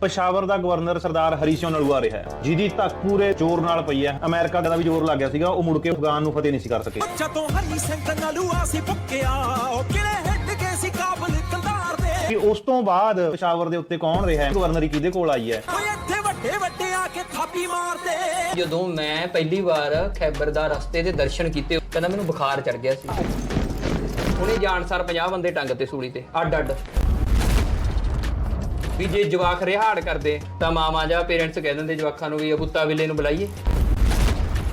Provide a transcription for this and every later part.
ਪਸ਼ਾਵਰ ਦਾ ਗਵਰਨਰ ਸਰਦਾਰ ਹਰੀ ਸਿੰਘ ਨਲੂਆ ਰਿਹਾ ਜਿਹਦੀ ਤੱਕ ਪੂਰੇ ਜ਼ੋਰ ਨਾਲ ਪਈ ਹੈ। ਅਮਰੀਕਾ ਦਾ ਵੀ ਜ਼ੋਰ ਲੱਗ ਗਿਆ ਸੀਗਾ। ਉਹ ਮੁੜ ਕੇ ਅਫਗਾਨ ਨੂੰ ਫਤਿਹ ਨਹੀਂ ਸੀ ਕਰ ਸਕੇ। ਜਦੋਂ ਹਰੀ ਸਿੰਘ ਨਲੂਆ ਸੀ ਫੁੱਕਿਆ। ਉਹ ਕਿਲੇ ਹਿੱਟ ਗਏ ਸੀ ਕਾਬਲ ਕੰਧਾਰ ਦੇ? ਕਿ ਉਸ ਤੋਂ ਬਾਅਦ ਪਸ਼ਾਵਰ ਦੇ ਉੱਤੇ ਕੌਣ ਰਿਹਾ ਹੈ? ਗਵਰਨਰੀ ਕਿਹਦੇ ਕੋਲ ਆਈ ਹੈ? ਓਏ ਇੱਥੇ ਵੱਡੇ ਵੱਡੇ ਆ ਕੇ ਥਾਪੀ ਮਾਰਦੇ। ਜਦੋਂ ਮੈਂ ਪਹਿਲੀ ਵਾਰ ਖੈਬਰ ਦਾ ਰਸਤੇ ਦੇ ਦਰਸ਼ਨ ਕੀਤੇ ਕਹਿੰਦਾ ਮੈਨੂੰ ਬੁਖਾਰ ਚੜ ਗਿਆ ਸੀ। ਉਹਨੇ ਜਾਣਸਾਰ 50 ਬੰਦੇ ਟੰਗ ਤੇ ਸੂਲੀ ਤੇ। ਅੱਡ ਅੱਡ ਵੀ ਜੇ ਜਵਾਕ ਰਿਹਾੜ ਕਰਦੇ ਤਾਂ ਮਾਮਾ ਜਾਂ ਪੇਰੈਂਟਸ ਕਹਿ ਦਿੰਦੇ ਜਵਾਕਾਂ ਨੂੰ ਵੀ ਅਬੁੱਤਾ ਵਿਲੇ ਨੂੰ ਬੁਲਾਈਏ।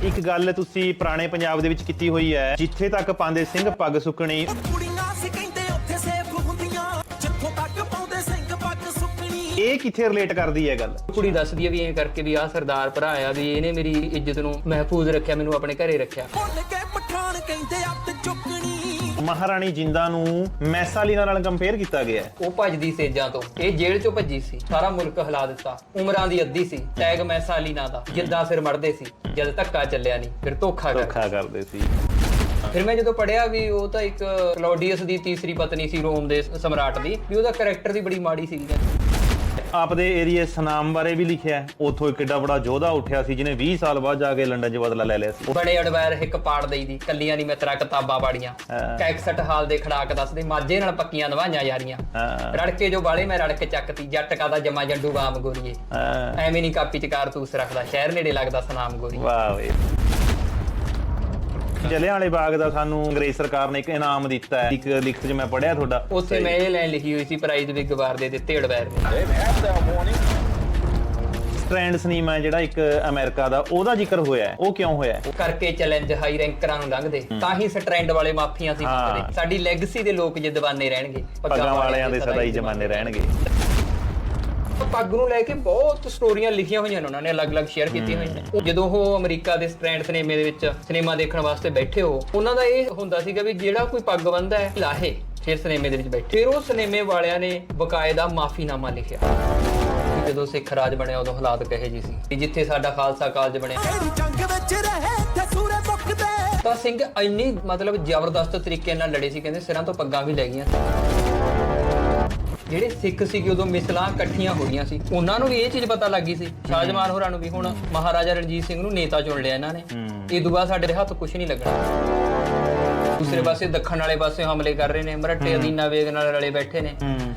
ਇੱਕ ਗੱਲ ਤੁਸੀਂ ਪੁਰਾਣੇ ਪੰਜਾਬ ਦੇ ਵਿੱਚ ਕੀਤੀ ਹੋਈ ਹੈ ਜਿੱਥੇ ਤੱਕ ਪਾਉਂਦੇ ਸਿੰਘ ਪੱਗ ਸੁੱਕਣੀ। ਉਹ ਕੁੜੀਆਂ ਸੀ ਕਹਿੰਦੇ ਉੱਥੇ ਸੇਫ ਹੁੰਦੀਆਂ ਜਿੱਥੋਂ ਤੱਕ ਪਾਉਂਦੇ ਸਿੰਘ ਪੱਗ ਸੁੱਕਣੀ। ਇਹ ਕਿੱਥੇ ਰਿਲੇਟ ਕਰਦੀ ਹੈ ਗੱਲ? ਕੁੜੀ ਦੱਸਦੀ ਹੈ ਵੀ ਐਂ ਕਰਕੇ ਵੀ ਆਹ ਸਰਦਾਰ ਭਰਾ ਆ ਵੀ ਇਹਨੇ ਮੇਰੀ ਇੱਜ਼ਤ ਨੂੰ ਮਹਿਫੂਜ਼ ਰੱਖਿਆ ਮੈਨੂੰ ਆਪਣੇ ਘਰੇ ਰੱਖਿਆ। ਭੁੱਲ ਕੇ ਪਠਾਨ ਕਹਿੰਦੇ ਅੱਤ ਚੁੱਕਣੀ। ਮਹਾਰਾਣੀ ਜਿੰਦਾ ਨੂੰ ਮੈਸਾਲੀਨਾ ਨਾਲ ਕੰਪੇਅਰ ਕੀਤਾ ਗਿਆ ਹੈ। ਉਹ ਭੱਜਦੀ ਸੇਜਾਂ ਤੋਂ। ਇਹ ਜੇਲ੍ਹ ਚੋਂ ਭੱਜੀ ਸੀ। ਸਾਰਾ ਮੁਲਕ ਹਿਲਾ ਦਿੱਤਾ। ਉਮਰਾਂ ਦੀ ਅੱਧੀ ਸੀ। ਟੈਗ ਮੈਸਾਲੀ ਨਾਂ ਦਾ। ਜਿੱਦਾਂ ਸਿਰ ਮੜਦੇ ਸੀ। ਜਦ ਧੱਕਾ ਚੱਲਿਆ ਨਹੀਂ ਫਿਰ ਧੋਖਾ ਕਰ ਧੋਖਾ ਕਰਦੇ ਸੀ। ਫਿਰ ਮੈਂ ਜਦੋਂ ਪੜਿਆ ਵੀ ਉਹ ਤਾਂ ਇੱਕ ਕਲੌਡੀਅਸ ਦੀ ਤੀਸਰੀ ਪਤਨੀ ਸੀ ਰੋਮ ਦੇ ਸਮਰਾਟ ਦੀ ਵੀ ਉਹਦਾ ਕੈਰੈਕਟਰ ਦੀ ਬੜੀ ਮਾੜੀ ਸੀ ਆਪਦੇ ਏਰੀਏ ਸਨਾਮ ਬਾਰੇ ਵੀ ਲਿਖਿਆ ਹੈ। ਉੱਥੋਂ ਇੱਕ ਏਡਾ ਬੜਾ ਯੋਧਾ ਉੱਠਿਆ ਸੀ ਜਿਹਨੇ 20 ਸਾਲ ਬਾਅਦ ਜਾ ਕੇ ਲੰਡਨ 'ਚ ਬਦਲਾ ਲੈ ਲਿਆ ਸੀ। ਬੜੇ ਅਡਵਾਇਰ ਇੱਕ ਪਾੜ ਦੇਈ ਦੀ ਕੱਲੀਆਂ ਨਹੀਂ ਮੈਂ ਤੇਰਾ ਕਿਤਾਬਾਂ ਪਾੜੀਆਂ ਹਾਂ। ਕੈਕਸਟ ਹਾਲ ਦੇ ਖੜਾਕ ਦੱਸਦੇ ਮਾਝੇ ਨਾਲ ਪੱਕੀਆਂ ਨਵਾਈਆਂ ਯਾਰੀਆਂ। ਹਾਂ। ਰੜਕੇ ਜੋ ਬਾਲੇ ਮੈਂ ਰੜਕ ਚੱਕਤੀ ਜੱਟ ਕਾਦਾ ਜਮਾ ਜੰਡੂ ਵਾਮ ਗੋਰੀਏ। ਹਾਂ। ਐਵੇਂ ਨਹੀਂ ਕਾਪੀ ਚ ਕਾਰਤੂਸ ਰੱਖਦਾ ਸ਼ਹਿਰ ਨੇੜੇ ਲੱਗਦਾ ਸਨਾਮ ਗੋਰੀ। ਵਾਹ ਵੇ। ਜਲਿਆਂ ਵਾਲੇ ਬਾਗ ਦਾ ਸਾਨੂੰ ਅੰਗਰੇਜ਼ ਸਰਕਾਰ ਨੇ ਇੱਕ ਇਨਾਮ ਦਿੱਤਾ ਹੈ। ਇੱਕ ਲਿਖਤ 'ਚ ਮੈਂ ਪੜਿਆ ਤੁਹਾਡਾ। ਉੱਥੇ ਮੈਂ ਇਹ ਲਾਈਨ ਲਿਖੀ ਹੋਈ ਸੀ ਪ੍ਰਾਈਜ਼ ਬਿਗ ਵਾਰ ਦੇ ਦਿੱਤੇ ਅਡਵਾਇਰ ਨੇ। ਸਟ੍ਰੈਂਡ ਸਿਨੇਮਾ ਜਿਹੜਾ ਇੱਕ ਅਮਰੀਕਾ ਦਾ ਉਹਦਾ ਜ਼ਿਕਰ ਹੋਇਆ ਹੈ। ਉਹ ਕਿਉਂ ਹੋਇਆ ਹੈ? ਉਹ ਕਰਕੇ ਚੈਲੰਜ ਹਾਈ ਰੈਂਕਰਾਂ ਨੂੰ ਲੰਘਦੇ। ਤਾਂ ਹੀ ਸਟ੍ਰੈਂਡ ਵਾਲੇ ਮਾਫੀਆਂ ਸੀ ਹਾਂ। ਮੰਗਦੇ ਸਾਡੀ ਲੈਗਸੀ ਦੇ ਲੋਕ ਜੇ ਦੀਵਾਨੇ ਰਹਿਣਗੇ ਪੱਗਾਂ ਵਾਲਿਆਂ ਦੇ ਸਦਾ ਹੀ ਜਮਾਨੇ ਰਹਿਣਗੇ। ਪੱਗ ਨੂੰ ਲੈ ਕੇ ਬਹੁਤ ਸਟੋਰੀਆਂ ਲਿਖੀਆਂ ਹੋਈਆਂ ਨੇ ਉਹਨਾਂ ਨੇ ਅਲੱਗ-ਅਲੱਗ ਸ਼ੇਅਰ ਕੀਤੀਆਂ ਹੋਈਆਂ ਨੇ। ਉਹ ਜਦੋਂ ਉਹ ਅਮਰੀਕਾ ਦੇ ਸਟ੍ਰੈਂਡ ਸਿਨੇਮੇ ਦੇ ਵਿੱਚ ਸਿਨੇਮਾ ਦੇਖਣ ਵਾਸਤੇ ਬੈਠੇ ਹੋ ਉਹਨਾਂ ਦਾ ਇਹ ਹੁੰਦਾ ਸੀਗਾ ਵੀ ਜਿਹੜਾ ਕੋਈ ਪੱਗ ਬੰਨਦਾ ਹੈ ਲਾਹੇ ਫਿਰ ਸਿਨੇਮੇ ਦੇ ਵਿੱਚ ਬੈਠੇ। ਫਿਰ ਉਹ ਸਿਨੇਮੇ ਵਾਲਿਆਂ ਨੇ ਬਕਾਇਦਾ ਮਾਫੀਨਾਮਾ ਲਿਖਿਆ। ਕਿ ਜਦੋਂ ਸਿੱਖ ਰਾਜ ਬਣਿਆ ਉਦੋਂ ਹਾਲਾਤ ਕਹੇ ਜੀ ਸੀ। ਕਿ ਜਿੱਥੇ ਸਾਡਾ ਖਾਲਸਾ ਕਾਲਜ ਬਣਿਆ। ਜੰਗ ਵਿੱਚ ਰਹੇ ਤੇ ਸੂਰੇ ਮੁੱਕਦੇ। ਤਾਂ ਸਿੰਘ ਇੰਨੀ ਮਤਲਬ ਜ਼ਬਰਦਸਤ ਤਰੀਕੇ ਨਾਲ ਲੜੇ ਸੀ ਕਹਿੰਦੇ ਸਿਰਾਂ ਤੋਂ ਪੱਗਾਂ ਵੀ ਲੈ ਗਈਆਂ। ਜਿਹੜੇ ਸਿੱਖ ਸੀਗੇ ਉਦੋਂ ਮਿਸਲਾਂ ਇਕੱਠੀਆਂ ਹੋ ਗਈਆਂ ਸੀ। ਉਹਨਾਂ ਨੂੰ ਵੀ ਇਹ ਚੀਜ਼ ਪਤਾ ਲੱਗੀ ਸੀ ਸ਼ਾਹਜਮਾਨ ਹੋਰਾਂ ਨੂੰ ਵੀ। ਹੁਣ ਮਹਾਰਾਜਾ ਰਣਜੀਤ ਸਿੰਘ ਨੂੰ ਨੇਤਾ ਚੁਣ ਲਿਆ ਇਹਨਾਂ ਨੇ। ਇਹ ਤੋਂ ਬਾਅਦ ਸਾਡੇ ਦੇ ਹੱਥ ਕੁਝ ਨਹੀਂ ਲੱਗਣਾ। ਦੂਸਰੇ ਪਾਸੇ ਦੱਖਣ ਵਾਲੇ ਪਾਸੇ ਹਮਲੇ ਕਰ ਰਹੇ ਨੇ ਮਰਾਠੇ ਅਦੀਨਾ ਵੇਗ ਨਾਲ ਰਲੇ ਬੈਠੇ ਨੇ।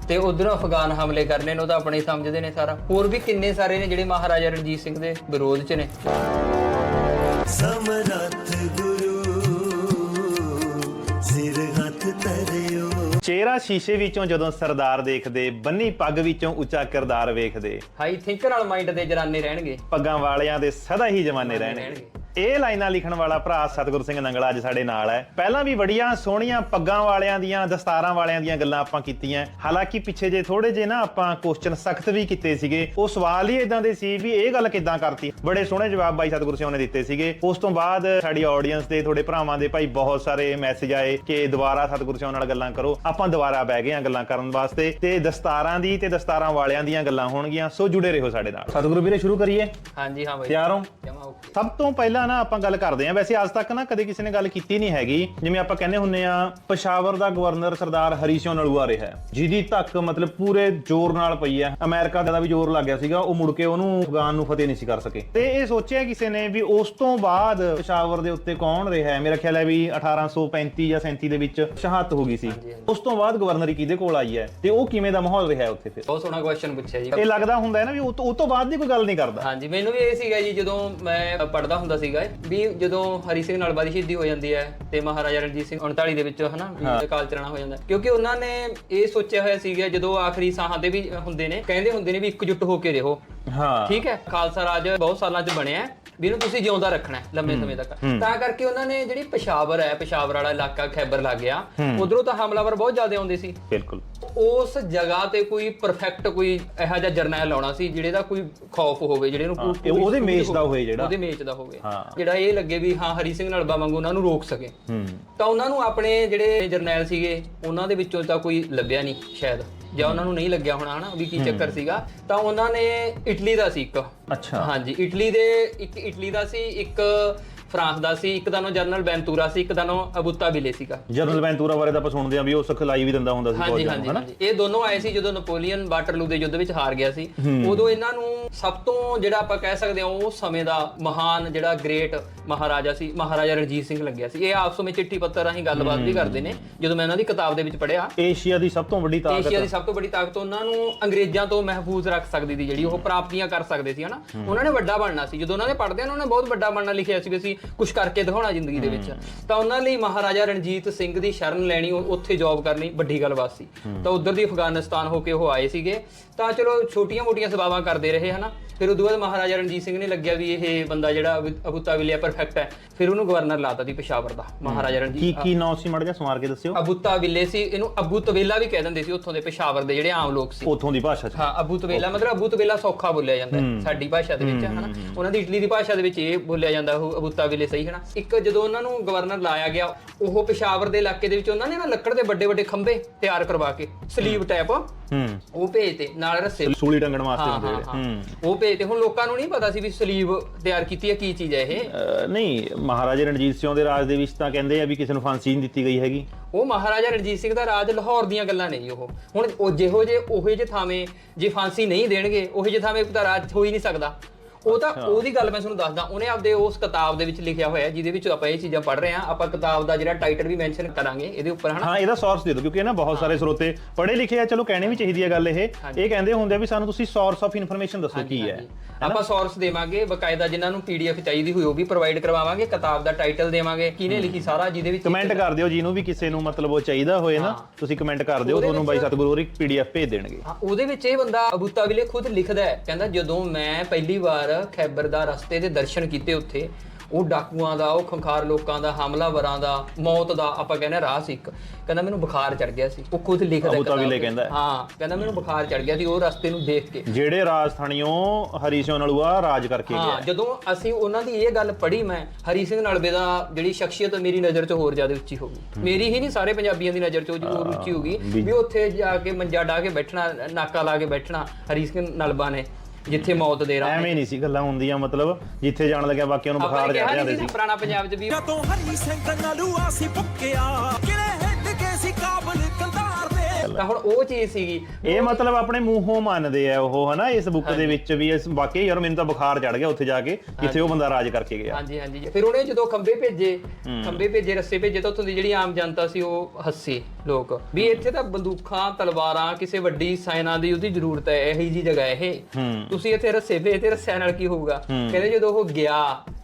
ਤੇ ਉਧਰੋਂ ਅਫਗਾਨ ਹਮਲੇ ਕਰਨੇ ਨੇ ਉਹ ਤਾਂ ਆਪਣੇ ਸਮਝਦੇ ਨੇ ਸਾਰਾ। ਹੋਰ ਵੀ ਕਿੰਨੇ ਸਾਰੇ ਨੇ ਜਿਹੜੇ ਮਹਾਰਾਜਾ ਰਣਜੀਤ ਸਿੰਘ ਦੇ ਵਿਰੋਧ 'ਚ ਨੇ। ਸਮਰੱਥ ਹੱਥ ਧਰਿਓ। ਚਿਹਰਾ ਸ਼ੀਸ਼ੇ ਵਿੱਚੋਂ ਜਦੋਂ ਸਰਦਾਰ ਦੇਖਦੇ ਬੰਨੀ ਪੱਗ ਵਿੱਚੋਂ ਉੱਚਾ ਕਿਰਦਾਰ ਵੇਖਦੇ। ਹਾਈ ਥਿੰਕਰ ਵਾਲ ਮਾਈਂਡ ਦੇ ਜਰਾਨੇ ਰਹਿਣਗੇ। ਪੱਗਾਂ ਵਾਲਿਆਂ ਦੇ ਸਦਾ ਹੀ ਜਮਾਨੇ ਰਹਿਣਗੇ ਰਹਿਣਗੇ। ਇਹ ਲਾਈਨਾਂ ਲਿਖਣ ਵਾਲਾ ਭਰਾ ਸਤਿਗੁਰੂ ਸਿੰਘ ਨੰਗਲਾ ਅੱਜ ਸਾਡੇ ਨਾਲ ਹੈ। ਪਹਿਲਾਂ ਵੀ ਬੜੀਆਂ ਸੋਹਣੀਆਂ ਪੱਗਾਂ ਵਾਲਿਆਂ ਦੀਆਂ ਦਸਤਾਰਾਂ ਵਾਲਿਆਂ ਦੀਆਂ ਗੱਲਾਂ ਆਪਾਂ ਕੀਤੀਆਂ। ਹਾਲਾਂਕਿ ਪਿੱਛੇ ਜੇ ਥੋੜੇ ਜੇ ਨਾ ਆਪਾਂ ਕੁਐਸਚਨ ਸਖਤ ਵੀ ਕੀਤੇ ਸੀਗੇ ਉਹ ਸਵਾਲ ਹੀ ਇਦਾਂ ਦੇ ਸੀ ਵੀ ਇਹ ਗੱਲ ਕਿੱਦਾਂ ਕਰਤੀ। ਬੜੇ ਸੋਹਣੇ ਜਵਾਬ ਬਾਈ ਸਤਿਗੁਰੂ ਸਿੰਘ ਨੇ ਦਿੱਤੇ ਸੀਗੇ। ਉਸ ਤੋਂ ਬਾਅਦ ਸਾਡੀ ਆਡੀਅנס ਦੇ ਤੁਹਾਡੇ ਭਰਾਵਾਂ ਦੇ ਭਾਈ ਬਹੁਤ ਸਾਰੇ ਮੈਸੇਜ ਆਏ ਕਿ ਦੁਬਾਰਾ ਸਤਿਗੁਰੂ ਸਿੰਘ ਨਾਲ ਗੱਲਾਂ ਕਰੋ। ਆਪਾਂ ਦੁਬਾਰਾ ਬਹਿ ਗਏ ਆ ਗੱਲਾਂ ਕਰਨ ਵਾਸਤੇ ਤੇ ਦਸਤਾਰਾਂ ਦੀ ਤੇ ਦਸਤਾਰਾਂ ਵਾਲਿਆਂ ਦੀਆਂ ਗੱਲਾਂ ਹੋਣਗੀਆਂ। ਸੋ ਜੁੜੇ ਰਹੋ ਸਾਡੇ ਨਾਲ। ਸਤਿਗੁਰੂ ਵੀਰੇ ਸ਼ੁਰੂ ਕਰੀਏ। ਹਾਂਜੀ ਹਾਂ ਬਾਈ। ਤਿਆਰ ਹੋ। ਸਭ ਤੋਂ ਪਹਿਲਾਂ ਨਾ ਆਪਾਂ ਗੱਲ ਕਰਦੇ ਆਂ ਵੈਸੇ ਅੱਜ ਤੱਕ ਨਾ ਕਦੇ ਕਿਸੇ ਨੇ ਗੱਲ ਕੀਤੀ ਨਹੀਂ ਹੈਗੀ। ਜਿਵੇਂ ਆਪਾਂ ਕਹਿੰਦੇ ਹੁੰਨੇ ਆ ਪਸ਼ਾਵਰ ਦਾ ਗਵਰਨਰ ਸਰਦਾਰ ਹਰੀ ਸਿੰਘ ਨਲੂਆ ਰਿਹਾ ਜਿਹਦੀ ਤੱਕ ਮਤਲਬ ਪੂਰੇ ਜ਼ੋਰ ਨਾਲ ਪਈ ਹੈ। ਅਮਰੀਕਾ ਦਾ ਵੀ ਜ਼ੋਰ ਲੱਗ ਗਿਆ ਸੀਗਾ ਉਹ ਮੁੜ ਕੇ ਉਹਨੂੰ ਅਫਗਾਨ ਨੂੰ ਫਤਿਹ ਨਹੀਂ ਸੀ ਕਰ ਸਕੇ। ਤੇ ਇਹ ਸੋਚਿਆ ਕਿਸੇ ਨੇ ਵੀ ਉਸ ਤੋਂ ਬਾਅਦ ਪਸ਼ਾਵਰ ਦੇ ਉੱਤੇ ਕੌਣ ਰਿਹਾ ਹੈ? ਮੇਰਾ ਖਿਆਲ ਹੈ ਵੀ 1835 ਜਾਂ 37 ਦੇ ਵਿੱਚ ਸ਼ਹਾਦਤ ਹੋ ਗਈ ਸੀ। ਉਸ ਤੋਂ ਬਾਅਦ ਗਵਰਨਰੀ ਕਿਹਦੇ ਕੋਲ ਆਈ ਹੈ? ਤੇ ਉਹ ਕਿਵੇਂ ਦਾ ਮਾਹੌਲ ਰਿਹਾ ਉੱਥੇ ਫਿਰ? ਬਹੁਤ ਸੋਹਣਾ ਕੁਐਸਚਨ ਪੁੱਛਿਆ ਜੀ। ਇਹ ਲੱਗਦਾ ਹੁੰਦਾ ਹੈ ਨਾ ਵੀ ਉਹ ਤੋਂ ਬਾਅਦ ਦੀ ਕੋਈ ਗੱਲ ਨਹੀਂ ਕਰਦਾ। ਹਾਂਜੀ ਮੈਨੂੰ ਵੀ ਇਹ ਸੀਗਾ ਜੀ ਜਦੋਂ ਮੈਂ ਪੜਦਾ ਹੁੰਦਾ ਸੀਗਾ ਵੀ ਜਦੋਂ ਹਰੀ ਸਿੰਘ ਨਲਵਾ ਦੀ ਸ਼ਹੀਦੀ ਹੋ ਜਾਂਦੀ ਹੈ ਤੇ ਮਹਾਰਾਜਾ ਰਣਜੀਤ ਸਿੰਘ 39 ਦੇ ਵਿੱਚ ਹਨਾ ਵੀ ਕਾਲ ਚਲਾਣਾ ਹੋ ਜਾਂਦਾ। ਕਿਉਂਕਿ ਉਹਨਾਂ ਨੇ ਇਹ ਸੋਚਿਆ ਹੋਇਆ ਸੀਗਾ ਜਦੋਂ ਆਖਰੀ ਸਾਹਾਂ ਤੇ ਵੀ ਹੁੰਦੇ ਨੇ ਕਹਿੰਦੇ ਹੁੰਦੇ ਨੇ ਵੀ ਇਕਜੁੱਟ ਹੋ ਕੇ ਰਹੋ। ਹਾਂ। ਠੀਕ ਹੈ? ਖਾਲਸਾ ਰਾਜ ਬਹੁਤ ਸਾਲਾਂ 'ਚ ਬਣਿਆ ਵੀ ਇਹਨੂੰ ਤੁਸੀਂ ਜਿਉਂਦਾ ਰੱਖਣਾ ਹੈ ਲੰਮੇ ਸਮੇਂ ਤੱਕ। ਤਾਂ ਕਰਕੇ ਉਹਨਾਂ ਨੇ ਜਿਹੜੀ ਪਸ਼ਾਵਰ ਹੈ ਪਸ਼ਾਵਰ ਵਾਲਾ ਇਲਾਕਾ ਖੈਬਰ ਲੱਗ ਗਿਆ। ਉਧਰੋਂ ਤਾਂ ਹਮਲਾਵਰ ਬਹੁਤ ਜ਼ਿਆਦਾ ਆਉਂਦੇ ਸੀ। ਬਿਲਕੁਲ। ਉਸ ਜਗ੍ਹਾ ਤੇ ਕੋਈ ਪਰਫੈਕਟ ਕੋਈ ਇਹੋ ਜਿਹਾ ਜਰਨੈਲ ਲਾਉਣਾ ਸੀ ਜਿਹੜੇ ਦਾ ਕੋਈ ਖੌਫ ਹੋਵੇ ਜਿਹੜੇ ਨੂੰ ਕੋਈ- ਉਹਦੇ ਮੇਚ ਦਾ ਹੋਵੇ ਜਿਹੜਾ। ਉਹਦੇ ਮੇਚ ਦਾ ਹੋਵੇ। ਹਾਂ। ਜਿਹੜਾ ਇਹ ਲੱਗੇ ਵੀ ਹਾਂ ਹਰੀ ਸਿੰਘ ਨਲਬਾ ਵਾਂਗੂ ਉਹਨਾਂ ਨੂੰ ਰੋਕ ਸਕੇ। ਹੂੰ। ਤਾਂ ਉਹਨਾਂ ਨੂੰ ਆਪਣੇ ਜਿਹੜੇ ਜਰਨੈਲ ਸੀਗੇ ਉਹਨਾਂ ਦੇ ਵਿੱਚੋਂ ਤਾਂ ਕੋਈ ਲੱਭਿਆ ਨਹੀਂ ਸ਼ਾਇਦ। ਜਾਂ ਉਹਨਾਂ ਨੂੰ ਨਹੀਂ ਲੱਗਿਆ ਹੋਣਾ ਹਨਾ ਵੀ ਕੀ ਚੱਕਰ ਸੀਗਾ ਤਾਂ ਉਹਨਾਂ ਨੇ ਇਟਲੀ ਦਾ ਸੀ ਇੱਕ। ਅੱਛਾ। ਹਾਂਜੀ ਇਟਲੀ ਦੇ ਇੱਕ ਇਟਲੀ ਦਾ ਸੀ ਇੱਕ ਫਰਾਂਸ ਦਾ ਸੀ ਇੱਕ ਦਾ ਨਾਮ ਜਨਰਲ ਬੈਂਤੂਰਾ ਸੀ ਇੱਕ ਦਾ ਨਾਮ ਅਬੂਤਾ ਬਿਲੇ ਸੀਗਾ। ਜਨਰਲ ਵੈਂਤੂਰਾ ਬਾਰੇ ਤਾਂ ਆਪਾਂ ਸੁਣਦੇ ਆਂ ਵੀ ਉਹ ਸਿਖਲਾਈ ਵੀ ਦਿੰਦਾ ਹੁੰਦਾ ਸੀ ਹਾਂਜੀ ਹਾਂਜੀ ਨੂੰ ਹਨਾ? ਹਾਂਜੀ। ਇਹ ਦੋਨੋਂ ਆਏ ਸੀ ਜਦੋਂ ਨੈਪੋਲੀਅਨ ਵਾਟਰਲੂ ਦੇ ਯੁੱਧ ਵਿੱਚ ਹਾਰ ਗਿਆ ਸੀ। ਉਦੋਂ ਇਹਨਾਂ ਨੂੰ ਸਭ ਤੋਂ ਜਿਹੜਾ ਆਪਾਂ ਕਹਿ ਸਕਦੇ ਹਾਂ ਉਸ ਸਮੇਂ ਦਾ ਮਹਾਨ ਜਿਹੜਾ ਗ੍ਰੇਟ ਮਹਾਰਾਜਾ ਸੀ ਮਹਾਰਾਜਾ ਰਣਜੀਤ ਸਿੰਘ ਲੱਗਿਆ ਸੀ। ਇਹ ਆਪਸ ਵਿੱਚ ਚਿੱਠੀ ਪੱਤਰ ਰਾਹੀਂ ਗੱਲਬਾਤ ਵੀ ਕਰਦੇ ਨੇ ਜਦੋਂ ਮੈਂ ਉਹਨਾਂ ਦੀ ਕਿਤਾਬ ਦੇ ਵਿੱਚ ਪੜ੍ਹਿਆ। ਏਸ਼ੀਆ ਦੀ ਸਭ ਤੋਂ ਵੱਡੀ ਤਾਕਤ। ਏਸ਼ੀਆ ਦੀ ਸਭ ਤੋਂ ਵੱਡੀ ਤਾਕਤ ਉਹਨਾਂ ਨੂੰ ਅੰਗਰੇਜ਼ਾਂ ਤੋਂ ਮਹਿਫੂਜ਼ ਰੱਖ ਸਕਦੀ ਸੀ ਜਿਹੜੀ ਉਹ ਪ੍ਰਾਪਤੀਆਂ ਕਰ ਸਕਦੇ ਸੀ ਹਨਾ? ਉਹਨਾਂ ਨੇ ਵੱਡਾ ਬਣਨਾ ਸੀ। ਜਦੋਂ ਉਹਨਾਂ ਨੇ ਪੜ੍ਹਦੇ ਉਹਨਾਂ ਨੇ ਬਹੁਤ ਵੱਡਾ ਬਣਨਾ ਲਿਖਿਆ ਸੀ ਵੀ ਅਸੀਂ ਕੁਝ ਕਰਕੇ ਦਿਖਾਉਣਾ ਜ਼ਿੰਦਗੀ ਦੇ ਵਿੱਚ। ਤਾਂ ਉਹਨਾਂ ਲਈ ਮਹਾਰਾਜਾ ਰਣਜੀਤ ਸਿੰਘ ਦੀ ਸ਼ਰਨ ਲੈਣੀ ਉਹ- ਉੱਥੇ ਜੌਬ ਕਰਨੀ ਵੱਡੀ ਗੱਲਬਾਤ ਸੀ। ਤਾਂ ਉਧਰ ਦੀ ਅਫਗਾਨਿਸਤਾਨ ਹੋ ਕੇ ਉਹ ਆਏ ਸੀਗੇ। ਤਾਂ ਚਲੋ ਛੋਟੀਆਂ-ਮੋਟੀਆਂ ਸੇਵਾਵਾਂ ਕਰਦੇ ਰਹੇ ਹਨਾ? ਫਿਰ ਉਦੋਂ ਬਾਅਦ ਮਹਾਰਾਜਾ ਰਣਜੀਤ ਸਿੰਘ ਨੇ ਲੱਗਿਆ ਵੀ ਇਹ ਬੰਦਾ ਜਿਹੜਾ ਅਬੂਤਾ ਵਿਲਿਆ ਪਰਫੈਕਟ ਹੈ। ਫਿਰ ਉਹਨੂੰ ਗਵਰਨਰ ਲਾਤਾ ਸੀ ਪਸ਼ਾਵਰ ਦਾ ਮਹਾਰਾਜਾ ਕੀ ਰਣਜੀਤ ਕੀ ਨਾਂ ਸੀ ਮੜ ਜਾ ਸਮਾਰ ਕੇ ਦੱਸਿਓ। ਅਬੂ ਤਵੀਲੇ ਸੀ ਇਹਨੂੰ ਅਬੂ ਤਵੇਲਾ ਵੀ ਕਹਿ ਦਿੰਦੇ ਸੀ ਉੱਥੋਂ ਦੇ ਪਸ਼ਾਵਰ ਦੇ ਜਿਹੜੇ ਆਮ ਲੋਕ ਸੀ। ਉਥੋਂ ਦੀ ਭਾਸ਼ਾ ਚ। ਹਾਂ ਅਬੂ ਤਵੇਲਾ ਮਤਲਬ ਅਬੂ ਤਵੇਲਾ ਸੌਖਾ ਬੋਲਿਆ ਜਾਂਦਾ ਸਾਡੀ ਭਾਸ਼ਾ ਦੇ ਵਿੱਚ ਹਨਾ? ਉਹਨਾਂ ਦੀ ਇਟਲੀ ਦੀ ਭਾਸ਼ਾ ਦੇ ਵਿੱਚ ਇਹ ਬੋਲਿਆ ਜਾਂਦਾ ਉਹ ਅਬੂ ਤਵੇਲੇ ਸਹੀ ਹੈ ਨਾ ਇੱਕ ਜਦੋਂ ਉਹਨਾਂ ਨੂੰ ਗਵਰਨਰ ਲਾਇਆ ਗਿਆ ਉਹ ਪਸ਼ਾਵਰ ਦੇ ਇਲਾਕੇ ਦੇ ਵਿੱਚ ਉਹਨਾਂ ਨੇ ਨਾ ਲੱਕੜ ਦੇ ਵੱਡੇ ਵੱਡੇ ਖੰਭੇ ਤਿਆਰ ਕਰਵਾ ਕੇ ਸਲੀਬ ਟਾਈਪ ਹੂੰ। ਉਹ ਭੇਜਤੇ ਨਾਲ ਰੱਸੇ। ਸੂਲੀ ਟੰਗਣ ਵਾਸਤੇ ਹਾਂ ਹੁੰਦੇ ਹਾਂ ਜਿਹੜੇ। ਹਾਂ। ਹੂੰ। ਉਹ ਭੇਜਤੇ ਹੁਣ ਲੋਕਾਂ ਨੂੰ ਨਹੀਂ ਪਤਾ ਸੀ ਵੀ ਸਲੀਬ ਤਿਆਰ ਕੀਤੀ ਹੈ ਕੀ ਚੀਜ਼ ਹੈ ਇਹ। ਅਹ ਨਹੀਂ ਮਹਾਰਾਜਾ ਰਣਜੀਤ ਸਿੰਘ ਦੇ ਰਾਜ ਦੇ ਵਿੱਚ ਤਾਂ ਕਹਿੰਦੇ ਆ ਵੀ ਕਿਸੇ ਨੂੰ ਫਾਂਸੀ ਨਹੀਂ ਦਿੱਤੀ ਗਈ ਹੈਗੀ। ਉਹ ਮਹਾਰਾਜਾ ਰਣਜੀਤ ਸਿੰਘ ਦਾ ਰਾਜ ਲਾਹੌਰ ਦੀਆਂ ਗੱਲਾਂ ਨੇ ਜੀ ਉਹ। ਹੁਣ ਉਹ ਜਿਹੋ ਜੇ ਉਹੇ ਜੇ ਥਾਵੇਂ ਜੇ ਫਾਂਸੀ ਨਹੀਂ ਦੇਣਗੇ ਉਹੇ ਜੇ ਥਾਵੇਂ ਤਾਂ ਰਾਜ ਹੋ ਹੀ ਨਹੀਂ ਸਕਦਾ। ਉਹ ਤਾਂ ਉਹਦੀ ਗੱਲ ਮੈਂ ਤੁਹਾਨੂੰ ਦੱਸਦਾ ਉਹਨੇ ਆਪਦੇ ਉਸ ਕਿਤਾਬ ਦੇ ਵਿੱਚ ਲਿਖਿਆ ਹੋਇਆ ਜਿਹਦੇ ਵਿੱਚ ਆਪਾਂ ਇਹ ਚੀਜ਼ਾਂ ਪੜ੍ਹ ਰਹੇ ਹਾਂ। ਆਪਾਂ ਕਿਤਾਬ ਦਾ ਜਿਹੜਾ ਟਾਈਟਲ ਵੀ ਮੈਂਸ਼ਨ ਕਰਾਂਗੇ ਇਹਦੇ ਉੱਪਰ ਹਨਾ? ਹਾਂ ਇਹਦਾ ਸੋਰਸ ਦੇ ਦਿਓ ਕਿਉਂਕਿ ਨਾ ਬਹੁਤ ਸਾਰੇ ਸਰੋਤੇ ਪੜ੍ਹੇ ਲਿਖੇ ਆ ਚਲੋ ਕਹਿਣੇ ਵੀ ਚਾਹੀਦੀ ਹੈ ਗੱਲ ਇਹ। ਇਹ ਕਹਿੰਦੇ ਹੁੰਦੇ ਆ ਵੀ ਸਾਨੂੰ ਤੁਸੀਂ ਸੋਰਸ ਆਫ ਇਨਫੋਰਮੇਸ਼ਨ ਦੱਸੋ ਕੀ ਹੈ। ਆਪਾਂ ਸੋਰਸ ਦੇਵਾਂਗੇ ਬਕਾਇਦਾ ਜਿਨ੍ਹਾਂ ਨੂੰ ਪੀਡੀਐਫ ਚਾਹੀਦੀ ਹੋਈ ਉਹ ਵੀ ਪ੍ਰੋਵਾਈਡ ਕਰਵਾਵਾਂਗੇ ਕਿਤਾਬ ਦਾ ਟਾਈਟਲ ਦੇਵਾਂਗੇ ਕਿਹਨੇ ਲਿਖੀ ਸਾਰਾ ਜਿਹਦੇ ਵਿੱਚ ਕਮੈਂਟ ਕਰ ਦਿਓ ਜਿਹਨੂੰ ਵੀ ਕਿਸੇ ਨੂੰ ਮਤਲਬ ਉਹ ਚਾਹੀਦਾ ਹੋਏ ਨਾ ਤੁਸੀਂ ਕਮੈਂਟ ਕਰ ਦਿਓ ਤੁਹਾਨੂੰ ਬਾਈ ਸਤਿਗੁਰੂ ਹੋਰ ਇੱਕ ਪੀਡੀਐਫ ਭੇਜ ਦੇਣਗੇ। ਉਹਦੇ ਵਿੱਚ ਇਹ ਬੰਦਾ ਅਬੂਤਾ ਵਿਲੇ ਖੁਦ ਲਿਖਦਾ ਹੈ ਕਹਿੰਦਾ ਜਦੋਂ ਮੈਂ ਪਹਿਲੀ ਵਾਰ ਖੈਬਰ ਦਾ ਰਸਤੇ ਦੇ ਦਰਸ਼ਨ ਕੀਤੇ ਉੱਥੇ। ਉਹ ਡਾਕੂਆਂ ਦਾ ਉਹ ਖੰਖਾਰ ਲੋਕਾਂ ਦਾ ਹਮਲਾਵਰਾਂ ਦਾ ਮੌਤ ਦਾ ਆਪਾਂ ਕਹਿੰਦੇ ਰਾਹ ਸੀ ਇੱਕ। ਕਹਿੰਦਾ ਮੈਨੂੰ ਬੁਖਾਰ ਚੜ ਗਿਆ ਸੀ। ਉਹ ਖੁਦ ਲਿਖਦਾ। ਕਹਿੰਦਾ ਹੈ। ਹਾਂ ਕਹਿੰਦਾ ਮੈਨੂੰ ਬੁਖਾਰ ਚੜ ਗਿਆ ਸੀ ਉਹ ਰਸਤੇ ਨੂੰ ਦੇਖ ਕੇ। ਜਿਹੜੇ ਰਾਜਸਥਾਨੀਓਂ ਹਰੀ ਸਿੰਘ ਨਲੂਆ ਰਾਜ ਕਰਕੇ ਹਾਂ ਗਿਆ। ਜਦੋਂ ਅਸੀਂ ਉਹਨਾਂ ਦੀ ਇਹ ਗੱਲ ਪੜ੍ਹੀ ਮੈਂ ਹਰੀ ਸਿੰਘ ਨਲਵੇ ਦਾ ਜਿਹੜੀ ਸ਼ਖਸੀਅਤ ਮੇਰੀ ਨਜ਼ਰ 'ਚ ਹੋਰ ਜ਼ਿਆਦਾ ਉੱਚੀ ਹੋ ਗਈ। ਮੇਰੀ ਹੀ ਨਹੀਂ ਸਾਰੇ ਪੰਜਾਬੀਆਂ ਦੀ ਨਜ਼ਰ 'ਚ ਉਹ ਜ਼ਰੂਰ ਉੱਚੀ ਹੋ ਗਈ ਵੀ- ਉੱਥੇ ਜਾ ਕੇ ਮੰਜਾ ਡਾ ਕੇ ਬੈਠਣਾ ਨਾਕਾ ਲਾ ਕੇ ਬੈਠਣਾ ਹਰੀ ਸਿੰਘ ਨਲਬਾ ਨੇ। ਜਿੱਥੇ ਮੌਤ ਦੇ ਰਾਹ ਐਵੇਂ ਨਹੀਂ ਸੀ ਗੱਲਾਂ ਹੁੰਦੀਆਂ ਮਤਲਬ ਜਿੱਥੇ ਜਾਣ ਲੱਗਿਆ ਬਾਕੀਆਂ ਨੂੰ ਬੁਖਾਰ ਚੜ ਜਾਂਦੇ ਸੀ। ਪੁਰਾਣਾ ਪੰਜਾਬ 'ਚ ਵੀ। ਜਦੋਂ ਹਰੀ ਸਿੰਘ ਨਲੂਆ ਸੀ ਪੁੱਕਿਆ ਕਿਲੇ ਹਿੱਟ ਕੇ ਸੀ ਕਾਬਲ ਕੰਧਾਰ ਦੇ ਤਾਂ ਹੁਣ ਉਹ ਚੀਜ਼ ਸੀਗੀ। ਇਹ ਮਤਲਬ ਆਪਣੇ ਮੂੰਹੋਂ ਮੰਨਦੇ ਆ ਉਹ ਹਨਾ? ਇਸ ਬੁੱਕ ਦੇ ਵਿੱਚ ਵੀ ਇਸ ਵਾਕਈ ਯਾਰ ਮੈਨੂੰ ਤਾਂ ਬੁਖਾਰ ਚੜ ਗਿਆ ਉੱਥੇ ਜਾ ਕੇ ਜਿੱਥੇ ਉਹ ਬੰਦਾ ਰਾਜ ਕਰਕੇ ਗਿਆ। ਹਾਂਜੀ ਹਾਂਜੀ। ਫਿਰ ਉਹਨੇ ਜਦੋਂ ਖੰਬੇ ਭੇਜੇ ਖੰਬੇ ਭੇਜੇ ਰੱਸੇ ਭੇਜੇ ਤਾਂ ਉੱਥੋਂ ਦੀ ਜਿਹੜੀ ਆਮ ਜਨਤਾ ਸੀ ਉਹ ਹੱਸੇ। ਲੋਕ। ਵੀ ਇੱਥੇ ਤਾਂ ਬੰਦੂਕਾਂ ਤਲਵਾਰਾਂ ਕਿਸੇ ਵੱਡੀ ਸੈਨਾ ਦੀ ਉਹਦੀ ਜ਼ਰੂਰਤ ਹੈ ਇਹੀ ਜੀ ਜਗ੍ਹਾ ਇਹ। ਤੁਸੀਂ ਇੱਥੇ ਰੱਸੇ ਭੇਜਦੇ ਰੱਸਿਆਂ ਨਾਲ ਕੀ ਹੋਊਗਾ? ਕਹਿੰਦੇ ਜਦੋਂ ਉਹ ਗਿਆ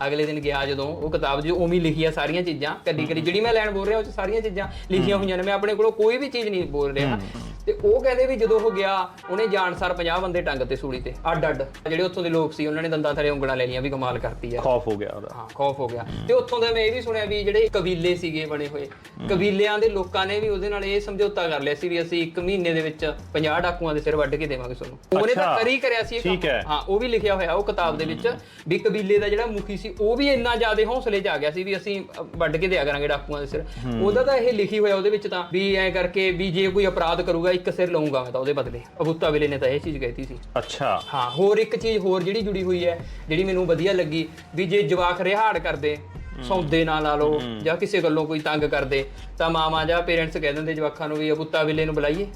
ਅਗਲੇ ਦਿਨ ਗਿਆ ਜਦੋਂ ਉਹ ਕਿਤਾਬ 'ਚ ਉਵੇਂ ਹੀ ਲਿਖੀਆਂ ਸਾਰੀਆਂ ਚੀਜ਼ਾਂ ਕੱਲੀ ਕੱਲੀ ਜਿਹੜੀ ਮੈਂ ਲੈਣ ਬੋਲ ਰਿਹਾ ਉਹ 'ਚ ਸਾਰੀਆਂ ਚੀਜ਼ਾਂ ਲਿਖੀਆਂ ਹੋਈਆਂ ਨੇ ਮੈਂ ਆਪਣੇ ਕੋਲੋਂ ਕੋਈ ਵੀ ਚੀਜ਼ ਨਹੀਂ ਬੋਲ ਰਿਹਾ। ਤੇ ਉਹ ਕਹਿੰਦੇ ਵੀ ਜਦੋਂ ਉਹ ਗਿਆ ਉਹਨੇ ਜਾਣਸਾਰ 50 ਬੰਦੇ ਟੰਗ ਤੇ ਸੂਲੀ ਤੇ ਅੱਡ ਅੱਡ ਜਿਹੜੇ ਉੱਥੋਂ ਦੇ ਲੋਕ ਸੀ ਉਹਨਾਂ ਨੇ ਦੰਦਾਂ ਥਲੇ ਉਂਗਲਾਂ ਲੈ ਲਈਆਂ ਵੀ ਕਮਾਲ ਕਰਤੀ ਆ। ਖੌਫ ਹੋ ਗਿਆ ਉਹਦਾ। ਹਾਂ ਖੌਫ ਹੋ ਗਿਆ। ਤੇ ਉੱਥੋਂ ਦਾ ਮੈਂ ਇਹ ਵੀ ਸੁਣਿਆ ਵੀ ਜਿਹੜੇ ਕਬੀਲੇ ਸੀਗੇ ਬਣੇ ਹੋਏ ਕਬੀਲਿਆਂ ਦੇ ਲੋਕਾਂ ਨੇ ਵੀ ਉਹਦੇ ਨਾਲ ਇਹ ਸਮਝੌਤਾ ਕਰ ਲਿਆ ਸੀ ਵੀ ਅਸੀਂ 1 ਮਹੀਨੇ ਦੇ ਵਿੱਚ 50 ਡਾਕੂਆਂ ਦੇ ਸਿਰ ਵੱਢ ਕੇ ਦੇਵਾਂਗੇ ਤੁਹਾਨੂੰ। ਉਹਨੇ ਤਾਂ। ਕਰੀ ਕਰਿਆ ਸੀ। ਠੀਕ ਹੈ। ਹਾਂ ਉਹ ਵੀ ਲਿਖਿਆ ਹੋਇਆ ਉਹ ਕਿਤਾਬ ਦੇ ਵਿੱਚ ਵੀ ਕਬੀਲੇ ਦਾ ਜਿਹੜਾ ਮੁਖੀ ਸੀ ਉਹ ਵੀ ਇੰਨਾ ਜ਼ਿਆਦਾ ਹੌਸਲੇ 'ਚ ਆ ਗਿਆ ਸੀ ਵੀ ਅਸੀਂ ਵੱਢ ਕੇ ਦਿਆ ਕਰਾਂਗੇ ਡਾਕੂਆਂ ਦੇ ਸਿਰ। ਉਹਦਾ ਤਾਂ ਇਹ ਲਿਖੀ ਹੋਇਆ ਉਹਦੇ ਵਿੱਚ ਤਾਂ ਵੀ ਐ ਕਰਕੇ ਵੀ ਜੇ ਕੋਈ ਅਪਰਾਧ ਕਰੂਗਾ ਇੱਕ ਸਿਰ ਲਊਂਗਾ ਮੈਂ ਤਾਂ ਉਹਦੇ ਬਦਲੇ। ਅਬੂਤਾ ਵੇਲੇ ਨੇ ਤਾਂ ਇਹ ਚੀਜ਼ ਕਹਿਤੀ ਸੀ। ਅੱਛਾ। ਹਾਂ ਹੋਰ ਇੱਕ ਚੀਜ਼ ਹੋਰ ਜਿਹੜੀ ਜੁੜੀ ਹੋਈ ਹੈ ਜਿਹੜੀ ਮੈਨੂੰ ਵਧੀਆ ਲੱਗੀ ਵੀ ਜੇ ਜਵਾਕ ਰਿਹਾੜ ਕਰਦੇ ਸੌਦੇ ਨਾਲ ਲਾ ਲਓ ਜਾਂ ਕਿਸੇ ਗੱਲੋਂ ਕੋਈ ਤੰਗ ਕਰਦੇ ਤਾਂ ਮਾਮਾ ਜਾਂ ਪੇਰੈਂਟਸ ਕਹਿ ਦਿੰਦੇ ਜਵਾਕਾਂ ਨੂੰ ਵੀ ਅਬੂਤਾ ਵੇਲੇ ਨੂੰ ਬੁਲਾਈਏ।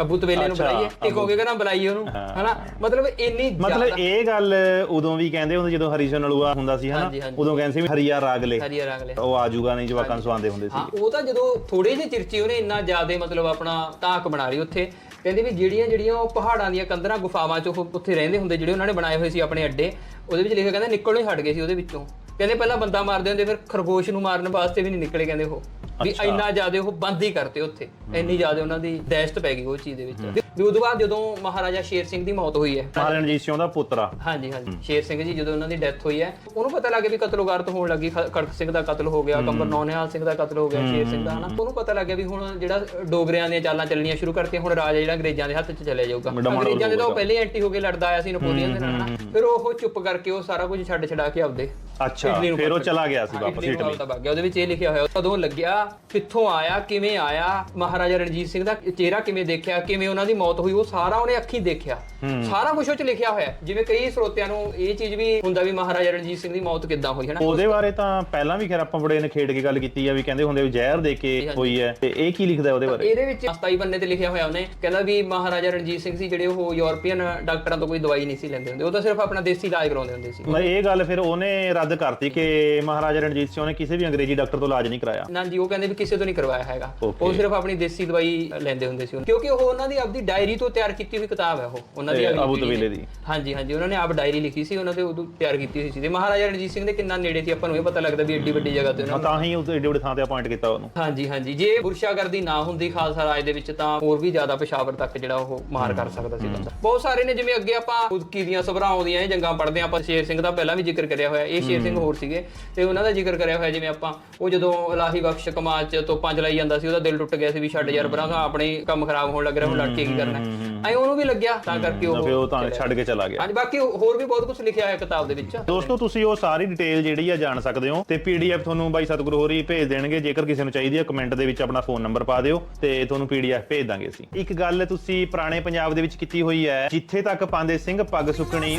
ਅਬੂ ਤਵੇਲੇ ਨੂੰ ਅੱਛਾ, ਬੁਲਾਈਏ। ਇੱਕ ਹੋ ਕੇ ਕਹਿੰਦਾ ਬੁਲਾਈਏ ਉਹਨੂੰ। ਹਨਾ? ਮਤਲਬ ਇੰਨੀ ਮਤਲਬ ਜ਼ਿਆਦਾ- ਇਹ ਗੱਲ ਉਦੋਂ ਵੀ ਕਹਿੰਦੇ ਹੁੰਦੇ ਜਦੋਂ ਹਰੀ ਸਿੰਘ ਨਲੂਆ ਹੁੰਦਾ ਸੀ ਹਨਾ? ਹਾਂਜੀ। ਉਦੋਂ ਕਹਿੰਦੇ ਸੀ ਵੀ ਹਰੀਆ ਰਾਗਲੇ ਹਰੀਆ ਰੰਗਲੇ ਉਹ ਆਜੂਗਾ ਨਹੀਂ ਜਵਾਕਾਂ ਨੂੰ ਸਵਾਉਂਦੇ ਹੁੰਦੇ ਹਾਂ ਸੀ ਉਹ ਤਾਂ ਜਦੋਂ ਥੋੜੇ ਜਿਹੇ ਚਿਰਚੀ ਉਹਨੇ ਇੰਨਾ ਜ਼ਿਆਦਾ ਮਤਲਬ ਆਪਣਾ ਤਾਕ ਬਣਾ ਲਈ ਉੱਥੇ। ਕਹਿੰਦੇ ਵੀ ਜਿਹੜੀਆਂ ਜਿਹੜੀਆਂ ਉਹ ਪਹਾੜਾਂ ਦੀਆਂ ਕੰਦਰਾਂ ਗੁਫਾਵਾਂ 'ਚ ਉਹ ਉੱਥੇ ਰਹਿੰਦੇ ਹੁੰਦੇ ਜਿਹੜੇ ਉਹਨਾਂ ਨੇ ਬਣਾਏ ਹੋਏ ਸੀ ਆਪਣੇ ਅੱਡੇ ਉਹਦੇ ਵਿੱਚ ਲਿਖਿਆ ਕਹਿੰਦਾ ਨਿਕਲਣੋਂ ਹੀ ਹਟ ਗਏ ਸੀ ਉਹਦੇ ਵਿੱਚੋਂ। ਕਹਿੰਦੇ ਪਹਿਲਾਂ ਬੰਦਾ ਮਾਰਦੇ ਹੁੰਦੇ ਫਿਰ ਖਰਗੋਸ਼ ਨੂੰ ਮਾਰਨ ਵਾਸਤੇ ਵੀ ਨਹੀਂ ਨਿਕਲੇ ਕਹਿੰਦੇ ਉਹ। ਵੀ। ਇੰਨਾ ਜ਼ਿਆਦਾ ਉਹ ਬੰਦ ਹੀ ਕਰਤੇ ਉੱਥੇ। ਇੰਨੀ ਜ਼ਿਆਦਾ ਉਹਨਾਂ ਦੀ ਦਹਿਸ਼ਤ ਪੈ ਗਈ ਉਹ ਚੀਜ਼ ਦੇ ਵਿੱਚ। ਵੀ ਉਦੋਂ ਬਾਅਦ ਜਦੋਂ ਮਹਾਰਾਜਾ ਸ਼ੇਰ ਸਿੰਘ ਦੀ ਮੌਤ ਹੋਈ ਹੈ। ਮਹਾਰਾਜਾ ਰਣਜੀਤ ਸਿੰਘ ਦਾ ਪੁੱਤਰਾ ਹਾਂਜੀ ਹਾਂਜੀ। ਸ਼ੇਰ ਸਿੰਘ ਜੀ ਜਦੋਂ ਉਹਨਾਂ ਦੀ ਡੈਥ ਹੋਈ ਹੈ ਉਹਨੂੰ ਪਤਾ ਲੱਗ ਗਿਆ ਵੀ ਕਤਲੋਗਾਰਤ ਹੋਣ ਲੱਗੀ ਖ- ਖੜਕ ਸਿੰਘ ਦਾ ਕਤਲ ਹੋ ਗਿਆ ਕੰਬਰ ਨੌਨਿਹਾਲ ਸਿੰਘ ਦਾ ਕਤਲ ਹੋ ਗਿਆ ਸ਼ੇਰ ਸਿੰਘ ਦਾ ਹਨਾ। ਉਹਨੂੰ ਪਤਾ ਲੱਗ ਗਿਆ ਵੀ ਹੁਣ ਜਿਹੜਾ ਡੋਗਰਿਆਂ ਦੀਆਂ ਚਾਲਾਂ ਚੱਲਣੀਆਂ ਸ਼ੁਰੂ ਕਰਤੀਆਂ ਹੁਣ ਰਾਜ ਜਿਹੜਾ ਅੰਗਰੇਜ਼ਾਂ ਦੇ ਹੱਥ 'ਚ ਚਲੇ ਜਾਊਗਾ। ਅੰਗਰੇਜ਼ਾਂ ਦੇ ਤਾਂ ਉਹ। ਪਹਿਲੇ ਐਂਟੀ ਹੋ ਕੇ ਲੜਦਾ ਆਇਆ ਸੀ ਨਪੋਲੀਅਨ ਦੇ ਨਾਲ ਹਨਾ। ਫਿਰ ਉਹ ਚੁੱਪ ਕਰਕੇ ਉਹ ਸਾਰਾ ਕੁਝ ਛੱਡ ਛਡਾ ਕੇ ਆਪਦੇ। ਅੱਛਾ ਇਟਲੀ ਨੂੰ ਫਿਰ ਉਹ ਚਲਾ ਗਿਆ ਸੀ ਵਾਪਸ ਇਟਲੀ ਵਗ ਗਿਆ। ਉਹਦੇ ਵਿੱਚ ਇਹ ਲਿਖਿਆ ਹੋਇਆ ਕਦੋਂ ਲੱਗਿਆ ਕਿੱਥੋਂ ਆਇਆ ਕਿਵੇਂ ਆਇਆ ਮਹਾਰਾਜਾ ਰਣਜੀਤ ਸਿੰਘ ਦਾ ਚਿਹਰਾ ਕਿਵੇਂ ਦੇਖਿਆ ਕਿਵੇਂ ਉਹਨਾਂ ਦੀ ਮੌਤ ਹੋਈ ਉਹ ਸਾਰਾ ਉਹਨੇ ਅੱਖੀਂ ਦੇਖਿਆ। ਸਾਰਾ ਕੁਝ ਉਹ ਚ ਲਿਖਿਆ ਹੋਇਆ। ਜਿਵੇਂ ਕਈ ਸਰੋਤਿਆਂ ਨੂੰ ਇਹ ਚੀਜ਼ ਵੀ ਹੁੰਦਾ ਵੀ ਮਹਾਰਾਜਾ ਰਣਜੀਤ ਸਿੰਘ ਦੀ ਮੌਤ ਕਿੱਦਾਂ ਹੋਈ ਹੈ ਨਾ? ਉਹਦੇ ਬਾਰੇ ਤਾਂ ਪਹਿਲਾਂ ਵੀ ਖੈਰ ਆਪਾਂ ਬੜੇ ਨਖੇੜ ਕੇ ਗੱਲ ਕੀਤੀ ਆ ਵੀ ਕਹਿੰਦੇ ਹੁੰਦੇ ਵੀ ਜ਼ਹਿਰ ਦੇ ਕੇ। ਹੋਈ ਹੈ। ਤੇ ਇਹ ਕੀ ਲਿਖਦਾ ਉਹਦੇ ਬਾਰੇ? ਇਹਦੇ ਵਿੱਚ 27 ਬੰਨੇ ਤੇ ਲਿਖਿਆ ਹੋਇਆ ਉਹਨੇ ਕਹਿੰਦਾ ਵੀ ਮਹਾਰਾਜਾ ਰਣਜੀਤ ਸਿੰਘ ਸੀ ਜਿਹੜੇ ਉਹ ਯੂਰਪੀਅਨ ਡਾਕਟਰਾਂ ਤੋਂ ਕੋਈ ਦਵਾਈ ਨਹੀਂ ਸੀ ਲੈਂਦੇ ਹੁੰਦੇ। ਉਹ ਤਾਂ ਸਿਰਫ ਆਪਣਾ ਦੇਸੀ ਇਲਾਜ ਕਰਾਉਂਦੇ ਹੁੰਦੇ ਸੀ। ਮੈਂ ਇਹ ਗੱਲ ਫਿਰ ਉਹਨੇ ਰੱਦ ਕਰਤੀ ਕਿ ਮਹਾਰਾਜਾ ਰਣਜੀਤ ਸਿੰਘ ਨੇ ਕਿਸੇ ਵੀ ਅੰਗਰੇਜ਼ੀ ਡਾਕਟਰ ਤੋਂ ਇਲਾਜ ਨਹੀਂ ਕਰਾਇਆ? ਨਾ ਜੀ ਉਹ ਕਹਿੰਦੇ ਵੀ ਕਿਸੇ ਤੋਂ ਨਹੀਂ ਕਰਵਾਇਆ ਹੈਗਾ. ਉਹ ਸਿਰਫ ਆਪਣੀ ਦੇਸੀ ਦਵਾਈ ਲੈਂਦੇ ਹੁੰਦੇ ਸੀ ਕਿਉਂਕਿ ਉਹ ਉਹਨਾਂ ਦੀ ਆਪਦੀ ਡਾਇਰੀ ਤੋਂ ਤਿਆਰ ਕੀਤੀ ਹੋਈ ਕਿਤਾਬ ਹੈ ਉਹ। ਉਹਨਾਂ ਦੀ ਅਬੂ ਤਬੀਲੇ। ਦੀ। ਹਾਂਜੀ ਹਾਂਜੀ ਉਹਨਾਂ ਨੇ ਆਪ ਡਾਇਰੀ ਲਿਖੀ ਸੀ ਉਹਨਾਂ ਤੇ ਉਦੋਂ ਤਿਆਰ ਕੀਤੀ ਹੋਈ ਸੀ। ਤੇ ਮਹਾਰਾਜਾ ਰਣਜੀਤ ਸਿੰਘ ਦੇ ਕਿੰਨਾ ਨੇੜੇ ਸੀ ਆਪਾਂ ਨੂੰ ਇਹ ਪਤਾ ਲੱਗਦਾ ਵੀ ਏਡੀ ਵੱਡੀ ਜਗ੍ਹਾ ਤੇ ਉਹਨਾਂ ਤਾਂ ਹੀ ਉਹ ਏਡੇ ਵੱਡੇ ਥਾਂ ਤੇ ਅਪਾਇੰਟ ਕੀਤਾ ਉਹਨੂੰ। ਹਾਂਜੀ ਹਾਂਜੀ ਜੇ ਗੁਰਸ਼ਾਗਰਦੀ ਨਾ ਹੁੰਦੀ ਖਾਲਸਾ ਰਾਜ ਦੇ ਵਿੱਚ ਤਾਂ ਹੋਰ ਵੀ ਜ਼ਿਆਦਾ ਪਸ਼ਾਵਰ ਤੱਕ ਜਿਹੜਾ ਉਹ ਮਾਰ ਕਰ ਸਕਦਾ ਸੀ ਬੰਦਾ। ਬਹੁਤ ਸਾਰੇ ਨੇ ਜਿਵੇਂ ਅੱਗੇ ਆਪਾਂ ਉਦਕੀ ਦੀਆਂ ਸਭਰਾਵਾਂ ਦੀਆਂ ਇਹ ਜੰਗਾਂ ਪੜ੍ਹਦੇ ਹਾਂ ਆਪਾਂ ਸ਼ੇਰ ਸਿੰਘ ਦਾ ਪਹਿਲਾਂ ਵੀ ਜ਼ਿਕਰ ਕਰਿਆ ਹੋਇਆ। ਇਹ ਸ਼ੇਰ ਸਿੰਘ ਹੋਰ ਸੀਗੇ। ਤੇ ਉਹਨਾਂ ਦਾ ਜ਼ਿਕਰ ਕਰਿਆ ਹੋਇਆ ਜਿਵੇਂ ਆਪਾਂ ਉਹ ਜਦੋਂ ਇਲਾਹੀ ਬਖਸ਼ ਕਮਾਲ ਚ ਤੋਪਾਂ ਚਲਾਈ ਜਾਂਦਾ ਸੀ ਉਹਦਾ ਦਿਲ ਟੁੱਟ ਗਿਆ ਸੀ ਵੀ ਛੱਡ ਯਾਰ ਬਰਾਂ ਆਪਣੇ ਹੀ ਕੰਮ ਖਰਾਬ ਹੋਣ ਲੱਗ ਰਿਹਾ ਹੁਣ ਲੜ ਕੇ ਕੀ ਕਰਨਾ ਐ ਉਹਨੂੰ ਵੀ ਲੱਗਿਆ ਤਾਂ ਕਰਕੇ ਉਹ ਫਿਰ ਉਹ ਤਾਂ ਛੱਡ ਕੇ ਚਲਾ ਗਿਆ। ਹਾਂਜੀ ਬਾਕੀ ਹੋਰ ਵੀ ਬਹੁਤ ਕੁਝ ਲਿਖਿਆ ਹੋਇਆ ਕਿਤਾਬ ਦੇ ਵਿੱਚ। ਦੋਸਤੋ ਤੁਸੀਂ ਉਹ ਸਾਰੀ ਡਿਟੇਲ ਜਿਹੜੀ ਆ ਜਾਣ ਸਕਦੇ ਹੋ ਤੇ ਪੀਡੀਐਫ ਤੁਹਾਨੂੰ ਬਾਈ ਸਤਿਗੁਰੂ ਹੋਰੀ ਭੇਜ ਦੇਣਗੇ ਜੇਕਰ ਕਿਸੇ ਨੂੰ ਚਾਹੀਦੀ ਹੈ ਕਮੈਂਟ ਦੇ ਵਿੱਚ ਆਪਣਾ ਫੋਨ ਨੰਬਰ ਪਾ ਦਿਓ ਤੇ ਤੁਹਾਨੂੰ ਪੀਡੀਐਫ ਭੇਜ ਦਾਂਗੇ ਅਸੀਂ। ਇੱਕ ਗੱਲ ਤੁਸੀਂ ਪੁਰਾਣੇ ਪੰਜਾਬ ਦੇ ਵਿੱਚ ਕੀਤੀ ਹੋਈ ਹੈ ਜਿੱਥੇ ਤੱਕ ਪਾਉਂਦੇ ਸਿੰਘ ਪੱਗ ਸੁੱਕਣੀ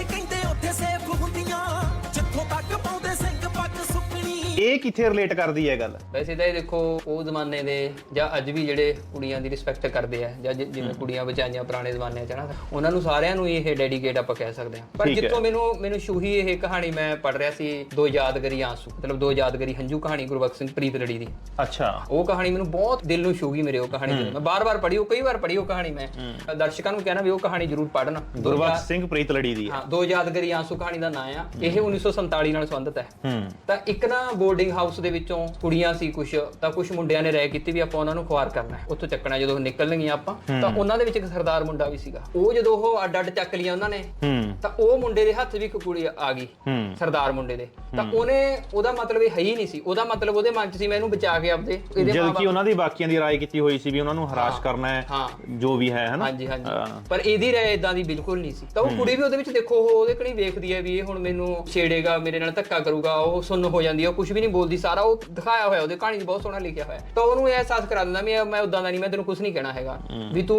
ਇਹ ਕਿੱਥੇ ਰਿਲੇਟ ਕਰਦੀ ਹੈ ਗੱਲ? ਵੈਸੇ ਤਾਂ ਇਹ ਦੇਖੋ ਉਹ ਜ਼ਮਾਨੇ ਦੇ ਜਾਂ ਅੱਜ ਵੀ ਜਿਹੜੇ ਕੁੜੀਆਂ ਦੀ ਰਿਸਪੈਕਟ ਕਰਦੇ ਆ ਜਾਂ ਜਿ- ਜਿਵੇਂ ਕੁੜੀਆਂ ਬਚਾਈਆਂ ਪੁਰਾਣੇ ਜ਼ਮਾਨੇ 'ਚ ਨਾ ਉਹਨਾਂ ਨੂੰ ਸਾਰਿਆਂ ਨੂੰ ਇਹ ਡੈਡੀਕੇਟ ਆਪਾਂ ਕਹਿ ਸਕਦੇ ਹਾਂ। ਪਰ ਠੀਕ ਹੈ। ਜਿੱਥੋਂ ਮੈਨੂੰ ਮੈਨੂੰ ਸ਼ੂਹੀ ਇਹ ਕਹਾਣੀ ਮੈਂ ਪੜ ਰਿਹਾ ਸੀ ਦੋ ਯਾਦਗਰੀ ਆਂਸੂ ਮਤਲਬ ਦੋ ਯਾਦਗਰੀ ਹੰਝੂ ਕਹਾਣੀ ਗੁਰਬਖਸ਼ ਸਿੰਘ ਪ੍ਰੀਤ ਲੜੀ ਦੀ। ਅੱਛਾ। ਉਹ ਕਹਾਣੀ ਮੈਨੂੰ ਬਹੁਤ ਦਿਲ ਨੂੰ ਛੂ ਗਈ ਮੇਰੇ ਉਹ ਕਹਾਣੀ ਜਦੋਂ ਮੈਂ ਬਾਰ-ਬਾਰ ਪੜ੍ਹੀ ਉਹ ਕਈ ਵਾਰ ਪੜ੍ਹੀ ਉਹ ਕਹਾਣੀ ਮੈਂ। ਦਰਸ਼ਕਾਂ ਨੂੰ ਕਹਿਣਾ ਵੀ ਉਹ ਕਹਾਣੀ ਜ਼ਰੂਰ ਪੜ੍ਹਨ। ਗੁਰਬਖਸ਼ ਸਿੰਘ ਪ੍ਰੀਤ ਲੜੀ ਦੀ ਹੈ। ਹਾਂ ਦੋ ਯਾਦਗਰੀ ਆਂਸੂ ਕਹਾਣੀ ਦਾ ਨਾਂ ਆ। ਇਹ 1947 ਨਾਲ ਸੰਬੰਧਿਤ ਹੈ। ਹੂੰ। ਤਾਂ ਇੱਕ ਨਾ ਬੋਰਡਿੰਗ ਹਾਊਸ ਦੇ ਵਿੱਚੋਂ ਕੁੜੀਆਂ ਸੀ ਕੁਝ ਤਾਂ ਕੁਝ ਮੁੰਡਿਆਂ ਨੇ ਰਾਇ ਕੀਤੀ ਵੀ ਆਪਾਂ ਉਹਨਾਂ ਨੂੰ ਖੁਆਰ ਕਰਨਾ ਹੈ। ਉੱਥੋਂ ਚੱਕਣਾ ਜਦੋਂ ਨਿਕਲਣਗੀਆਂ ਆਪਾਂ ਤਾਂ ਉਹਨਾਂ ਦੇ ਵਿੱਚ ਇੱਕ ਸਰਦਾਰ ਮੁੰਡਾ ਵੀ ਸੀਗਾ। ਉਹ ਜਦੋਂ ਉਹ ਅੱਡ ਅੱਡ ਚੱਕ ਲਿਆ ਉਹਨਾਂ ਨੇ ਤਾਂ ਉਹ ਮੁੰਡੇ ਦੇ ਹੱਥ ਵੀ ਇੱਕ ਕੁੜੀ ਆ ਗਈ ਸਰਦਾਰ ਮੁੰਡੇ ਦੇ। ਤਾਂ ਉਹਨੇ ਉਹਦਾ ਮਤਲਬ ਇਹ ਹੈ ਹੀ ਨਹੀਂ ਸੀ। ਉਹਦਾ ਮਤਲਬ ਉਹਦੇ ਮਨ 'ਚ ਸੀ ਮੈਂ ਇਹਨੂੰ ਬਚਾ ਕੇ ਆਪਦੇ ਇਹਦੇ ਜਦ ਕਿ ਉਹਨਾਂ ਦੀ ਬਾਕੀਆਂ ਦੀ ਰਾਏ ਕੀਤੀ ਹੋਈ ਸੀ ਵੀ ਉਹਨਾਂ ਨੂੰ ਹਰਾਸ਼ ਕਰਨਾ ਹੈ। ਜੋ ਵੀ ਹੈ ਹਨਾ? ਹਾਂਜੀ ਹਾਂਜੀ। ਪਰ ਇਹਦੀ ਰਾਏ ਇਦਾਂ ਦੀ ਬਿਲਕੁਲ ਨਹੀਂ ਸੀ। ਤਾਂ ਉਹ ਕੁੜੀ ਵੀ ਉਹਦੇ ਵਿੱਚ ਦੇਖੋ ਉਹ ਉਹਦੇ ਕਣੀ ਵੇਖਦੀ ਹੈ ਵੀ ਇਹ ਹੁਣ ਮੈਨੂੰ ਛੇੜੇਗਾ ਮੇਰੇ ਨਾਲ ਧੱਕਾ ਕਰੂਗਾ ਉਹ ਸੁੰਨ ਹੋ ਜਾਂਦੀ ਹੈ ਉਹ ਕੁਝ ਵੀ ਨਹੀਂ ਬੋਲਦੀ ਸਾਰਾ ਉਹ ਦਿਖਾਇਆ ਹੋਇਆ ਉਹਦੇ ਕਹਾਣੀ 'ਚ ਬਹੁਤ ਸੋਹਣਾ ਲਿਖਿਆ ਹੋਇਆ। ਤਾਂ ਉਹਨੂੰ ਇਹ ਅਹਿਸਾਸ ਕਰਾ ਦਿੰਦਾ ਵੀ ਮੈਂ ਉਦਾਂ ਦਾ ਨਹੀਂ ਮੈਂ ਤੈਨੂੰ ਕੁਝ ਨਹੀਂ ਕਹਿਣਾ ਹੈਗਾ। ਵੀ ਤੂੰ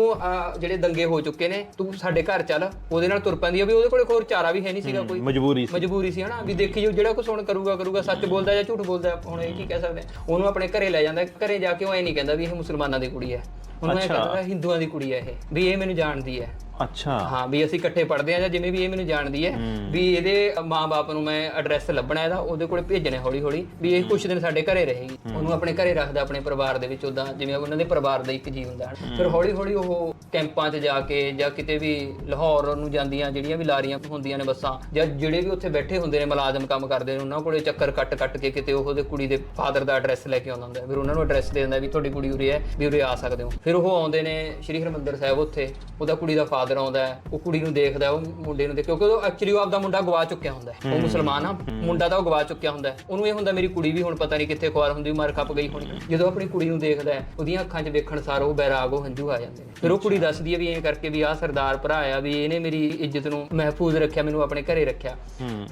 ਜਿਹੜੇ ਦੰਗੇ ਹੋ ਚੁੱਕੇ ਨੇ ਤੂੰ ਸਾਡੇ ਘਰ ਚੱਲ ਉਹਦੇ ਨਾਲ ਤੁਰ ਪੈਂਦੀ ਹੈ ਵੀ ਉਹਦੇ ਕੋਲੇ ਹੋਰ ਚਾਰਾ ਵੀ ਹੈ ਨਹੀਂ ਸੀਗਾ ਕੋਈ। ਮਜਬੂਰੀ ਸੀ। ਮਜਬੂਰੀ ਸੀ ਹਨਾ? ਵੀ ਦੇਖੀ ਜੋ ਜਿਹੜਾ ਕੁਛ ਹੁਣ ਕਰੂਗਾ ਕਰੂਗਾ ਸੱਚ ਬੋਲਦਾ ਜਾਂ ਝੂਠ ਬੋਲਦਾ ਹੁਣ ਇਹ ਕੀ ਕਹਿ ਸਕਦੇ ਆ? ਉਹਨੂੰ ਆਪਣੇ ਘਰੇ ਲੈ ਜਾਂਦਾ ਘਰੇ ਜਾ ਕੇ ਉਹ ਐ ਨਹੀਂ ਕਹਿੰਦਾ ਵੀ ਇਹ ਮੁਸਲਮਾਨਾਂ ਦੀ ਕੁੜੀ ਹੈ। ਉਹਨੂੰ ਇਹ ਅੱਛਾ। ਕਹਿੰਦਾ ਹਿੰਦੂਆਂ ਦੀ ਕੁੜੀ ਹੈ ਇਹ ਵੀ ਇਹ ਮੈਨੂੰ ਜਾਣਦੀ ਹੈ। ਅੱਛਾ। ਹਾਂ ਵੀ ਅਸੀਂ ਇਕੱਠੇ ਪੜ੍ਹਦੇ ਆ ਜਾਂ ਜਿਵੇਂ ਵੀ ਇਹ ਮੈਨੂੰ ਜਾਣਦੀ ਹੈ ਵੀ ਇਹਦੇ ਮਾਪੇ ਨੂੰ ਮੈਂ ਐਡਰੈਸ ਲੱਭਣਾ ਇਹਦਾ ਉਹਦੇ ਕੋਲੇ ਭੇਜਣਾ ਹੌਲੀ ਹੌਲੀ ਵੀ ਇਹ ਕੁਝ ਦਿਨ ਸਾਡੇ ਘਰੇ ਰਹੇਗੀ। ਉਹਨੂੰ ਆਪਣੇ ਘਰੇ ਰੱਖਦਾ ਆਪਣੇ ਪਰਿਵਾਰ ਦੇ ਵਿੱਚ ਉਦਾਂ ਜਿਵੇਂ ਉਹਨਾਂ ਦੇ ਪਰਿਵਾਰ ਦਾ ਇੱਕ ਜੀਵ ਹੁੰਦਾ ਹੈ ਫਿਰ ਹੌਲੀ ਹੌਲੀ ਉਹ ਕੈਂਪਾਂ 'ਚ ਜਾ ਕੇ ਜਾਂ ਕਿਤੇ ਵੀ ਲਾਹੌਰ ਨੂੰ ਜਾਂਦੀਆਂ ਜਿਹੜੀਆਂ ਵੀ ਲਾਰੀਆਂ ਹੁੰਦੀਆਂ ਨੇ ਬੱਸਾਂ ਜਾਂ ਜਿਹੜੇ ਵੀ ਉੱਥੇ ਬੈਠੇ ਹੁੰਦੇ ਨੇ ਮੁਲਾਜ਼ਮ ਕੰਮ ਕਰਦੇ ਨੇ ਉਹਨਾਂ ਕੋਲੇ ਚੱਕਰ ਕੱਟ ਕੱਟ ਕੇ ਕਿਤੇ ਉਹਦੇ ਕੁੜੀ ਦੇ ਫਾਦਰ ਦਾ ਐਡਰੈਸ ਲੈ ਕੇ ਆਉਂਦਾ ਹੁੰਦਾ ਹੈ। ਫਿਰ ਉਹਨਾਂ ਨੂੰ ਐਡਰੈਸ ਦੇ ਦਿੰਦਾ ਵੀ ਤੁਹਾਡੀ ਕੁੜੀ ਉਰੇ ਹੈ ਵੀ ਉਰੇ ਆ ਸਕਦੇ ਹੋ। ਫਿਰ ਉਹ ਆਉਂਦੇ ਨੇ ਸ਼੍ਰੀ ਹਰਿਮੰਦਰ ਸਾਹਿਬ ਉੱਥੇ ਉਹਦਾ ਕੁੜੀ ਦਾ ਫਾਦਰ ਆਉਂਦਾ ਉਹ ਕੁੜੀ ਨੂੰ ਦੇਖਦਾ ਉਹ ਮੁੰਡੇ ਨੂੰ ਦੇਖ ਕਿਉਂਕਿ ਉਹ ਐਕਚੁਅਲੀ ਉਹ ਆਪਦਾ ਮੁੰਡਾ ਗਵਾ ਚੁੱਕਿਆ ਹੁੰਦਾ ਉਹ ਮੁਸਲਮਾਨ ਆ ਮੁੰਡਾ ਤਾਂ ਉਹ ਗਵਾ ਚੁੱਕਿਆ ਹੁੰਦਾ ਉਹਨੂੰ ਇਹ ਹੁੰਦਾ ਮੇਰੀ ਕੁੜੀ ਵੀ ਹੁਣ ਪਤਾ ਨਹੀਂ ਕਿੱਥੇ ਖੁਆਰ ਹੁੰਦੀ ਮਰ ਖੱਪ ਗਈ ਹੋਣੀ। ਜਦੋਂ ਆਪਣੀ ਕੁੜੀ ਨੂੰ ਦੇਖਦਾ ਉਹਦੀਆਂ ਅੱਖਾਂ 'ਚ ਵੇਖਣ ਸਾਰ ਉਹ ਬੈਰਾਗ ਉਹ ਹੰਝੂ ਆ ਜਾਂਦੇ ਨੇ। ਫਿਰ ਉਹ ਕੁੜੀ ਦੱਸਦੀ ਹੈ ਵੀ ਐਂ ਕਰਕੇ ਵੀ ਆਹ ਸਰਦਾਰ ਭਰਾ ਆ ਵੀ ਇਹਨੇ ਮੇਰੀ ਇੱਜ਼ਤ ਨੂੰ ਮਹਿਫੂਜ਼ ਰੱਖਿਆ ਮੈਨੂੰ ਆਪਣੇ ਘਰੇ ਰੱਖਿਆ।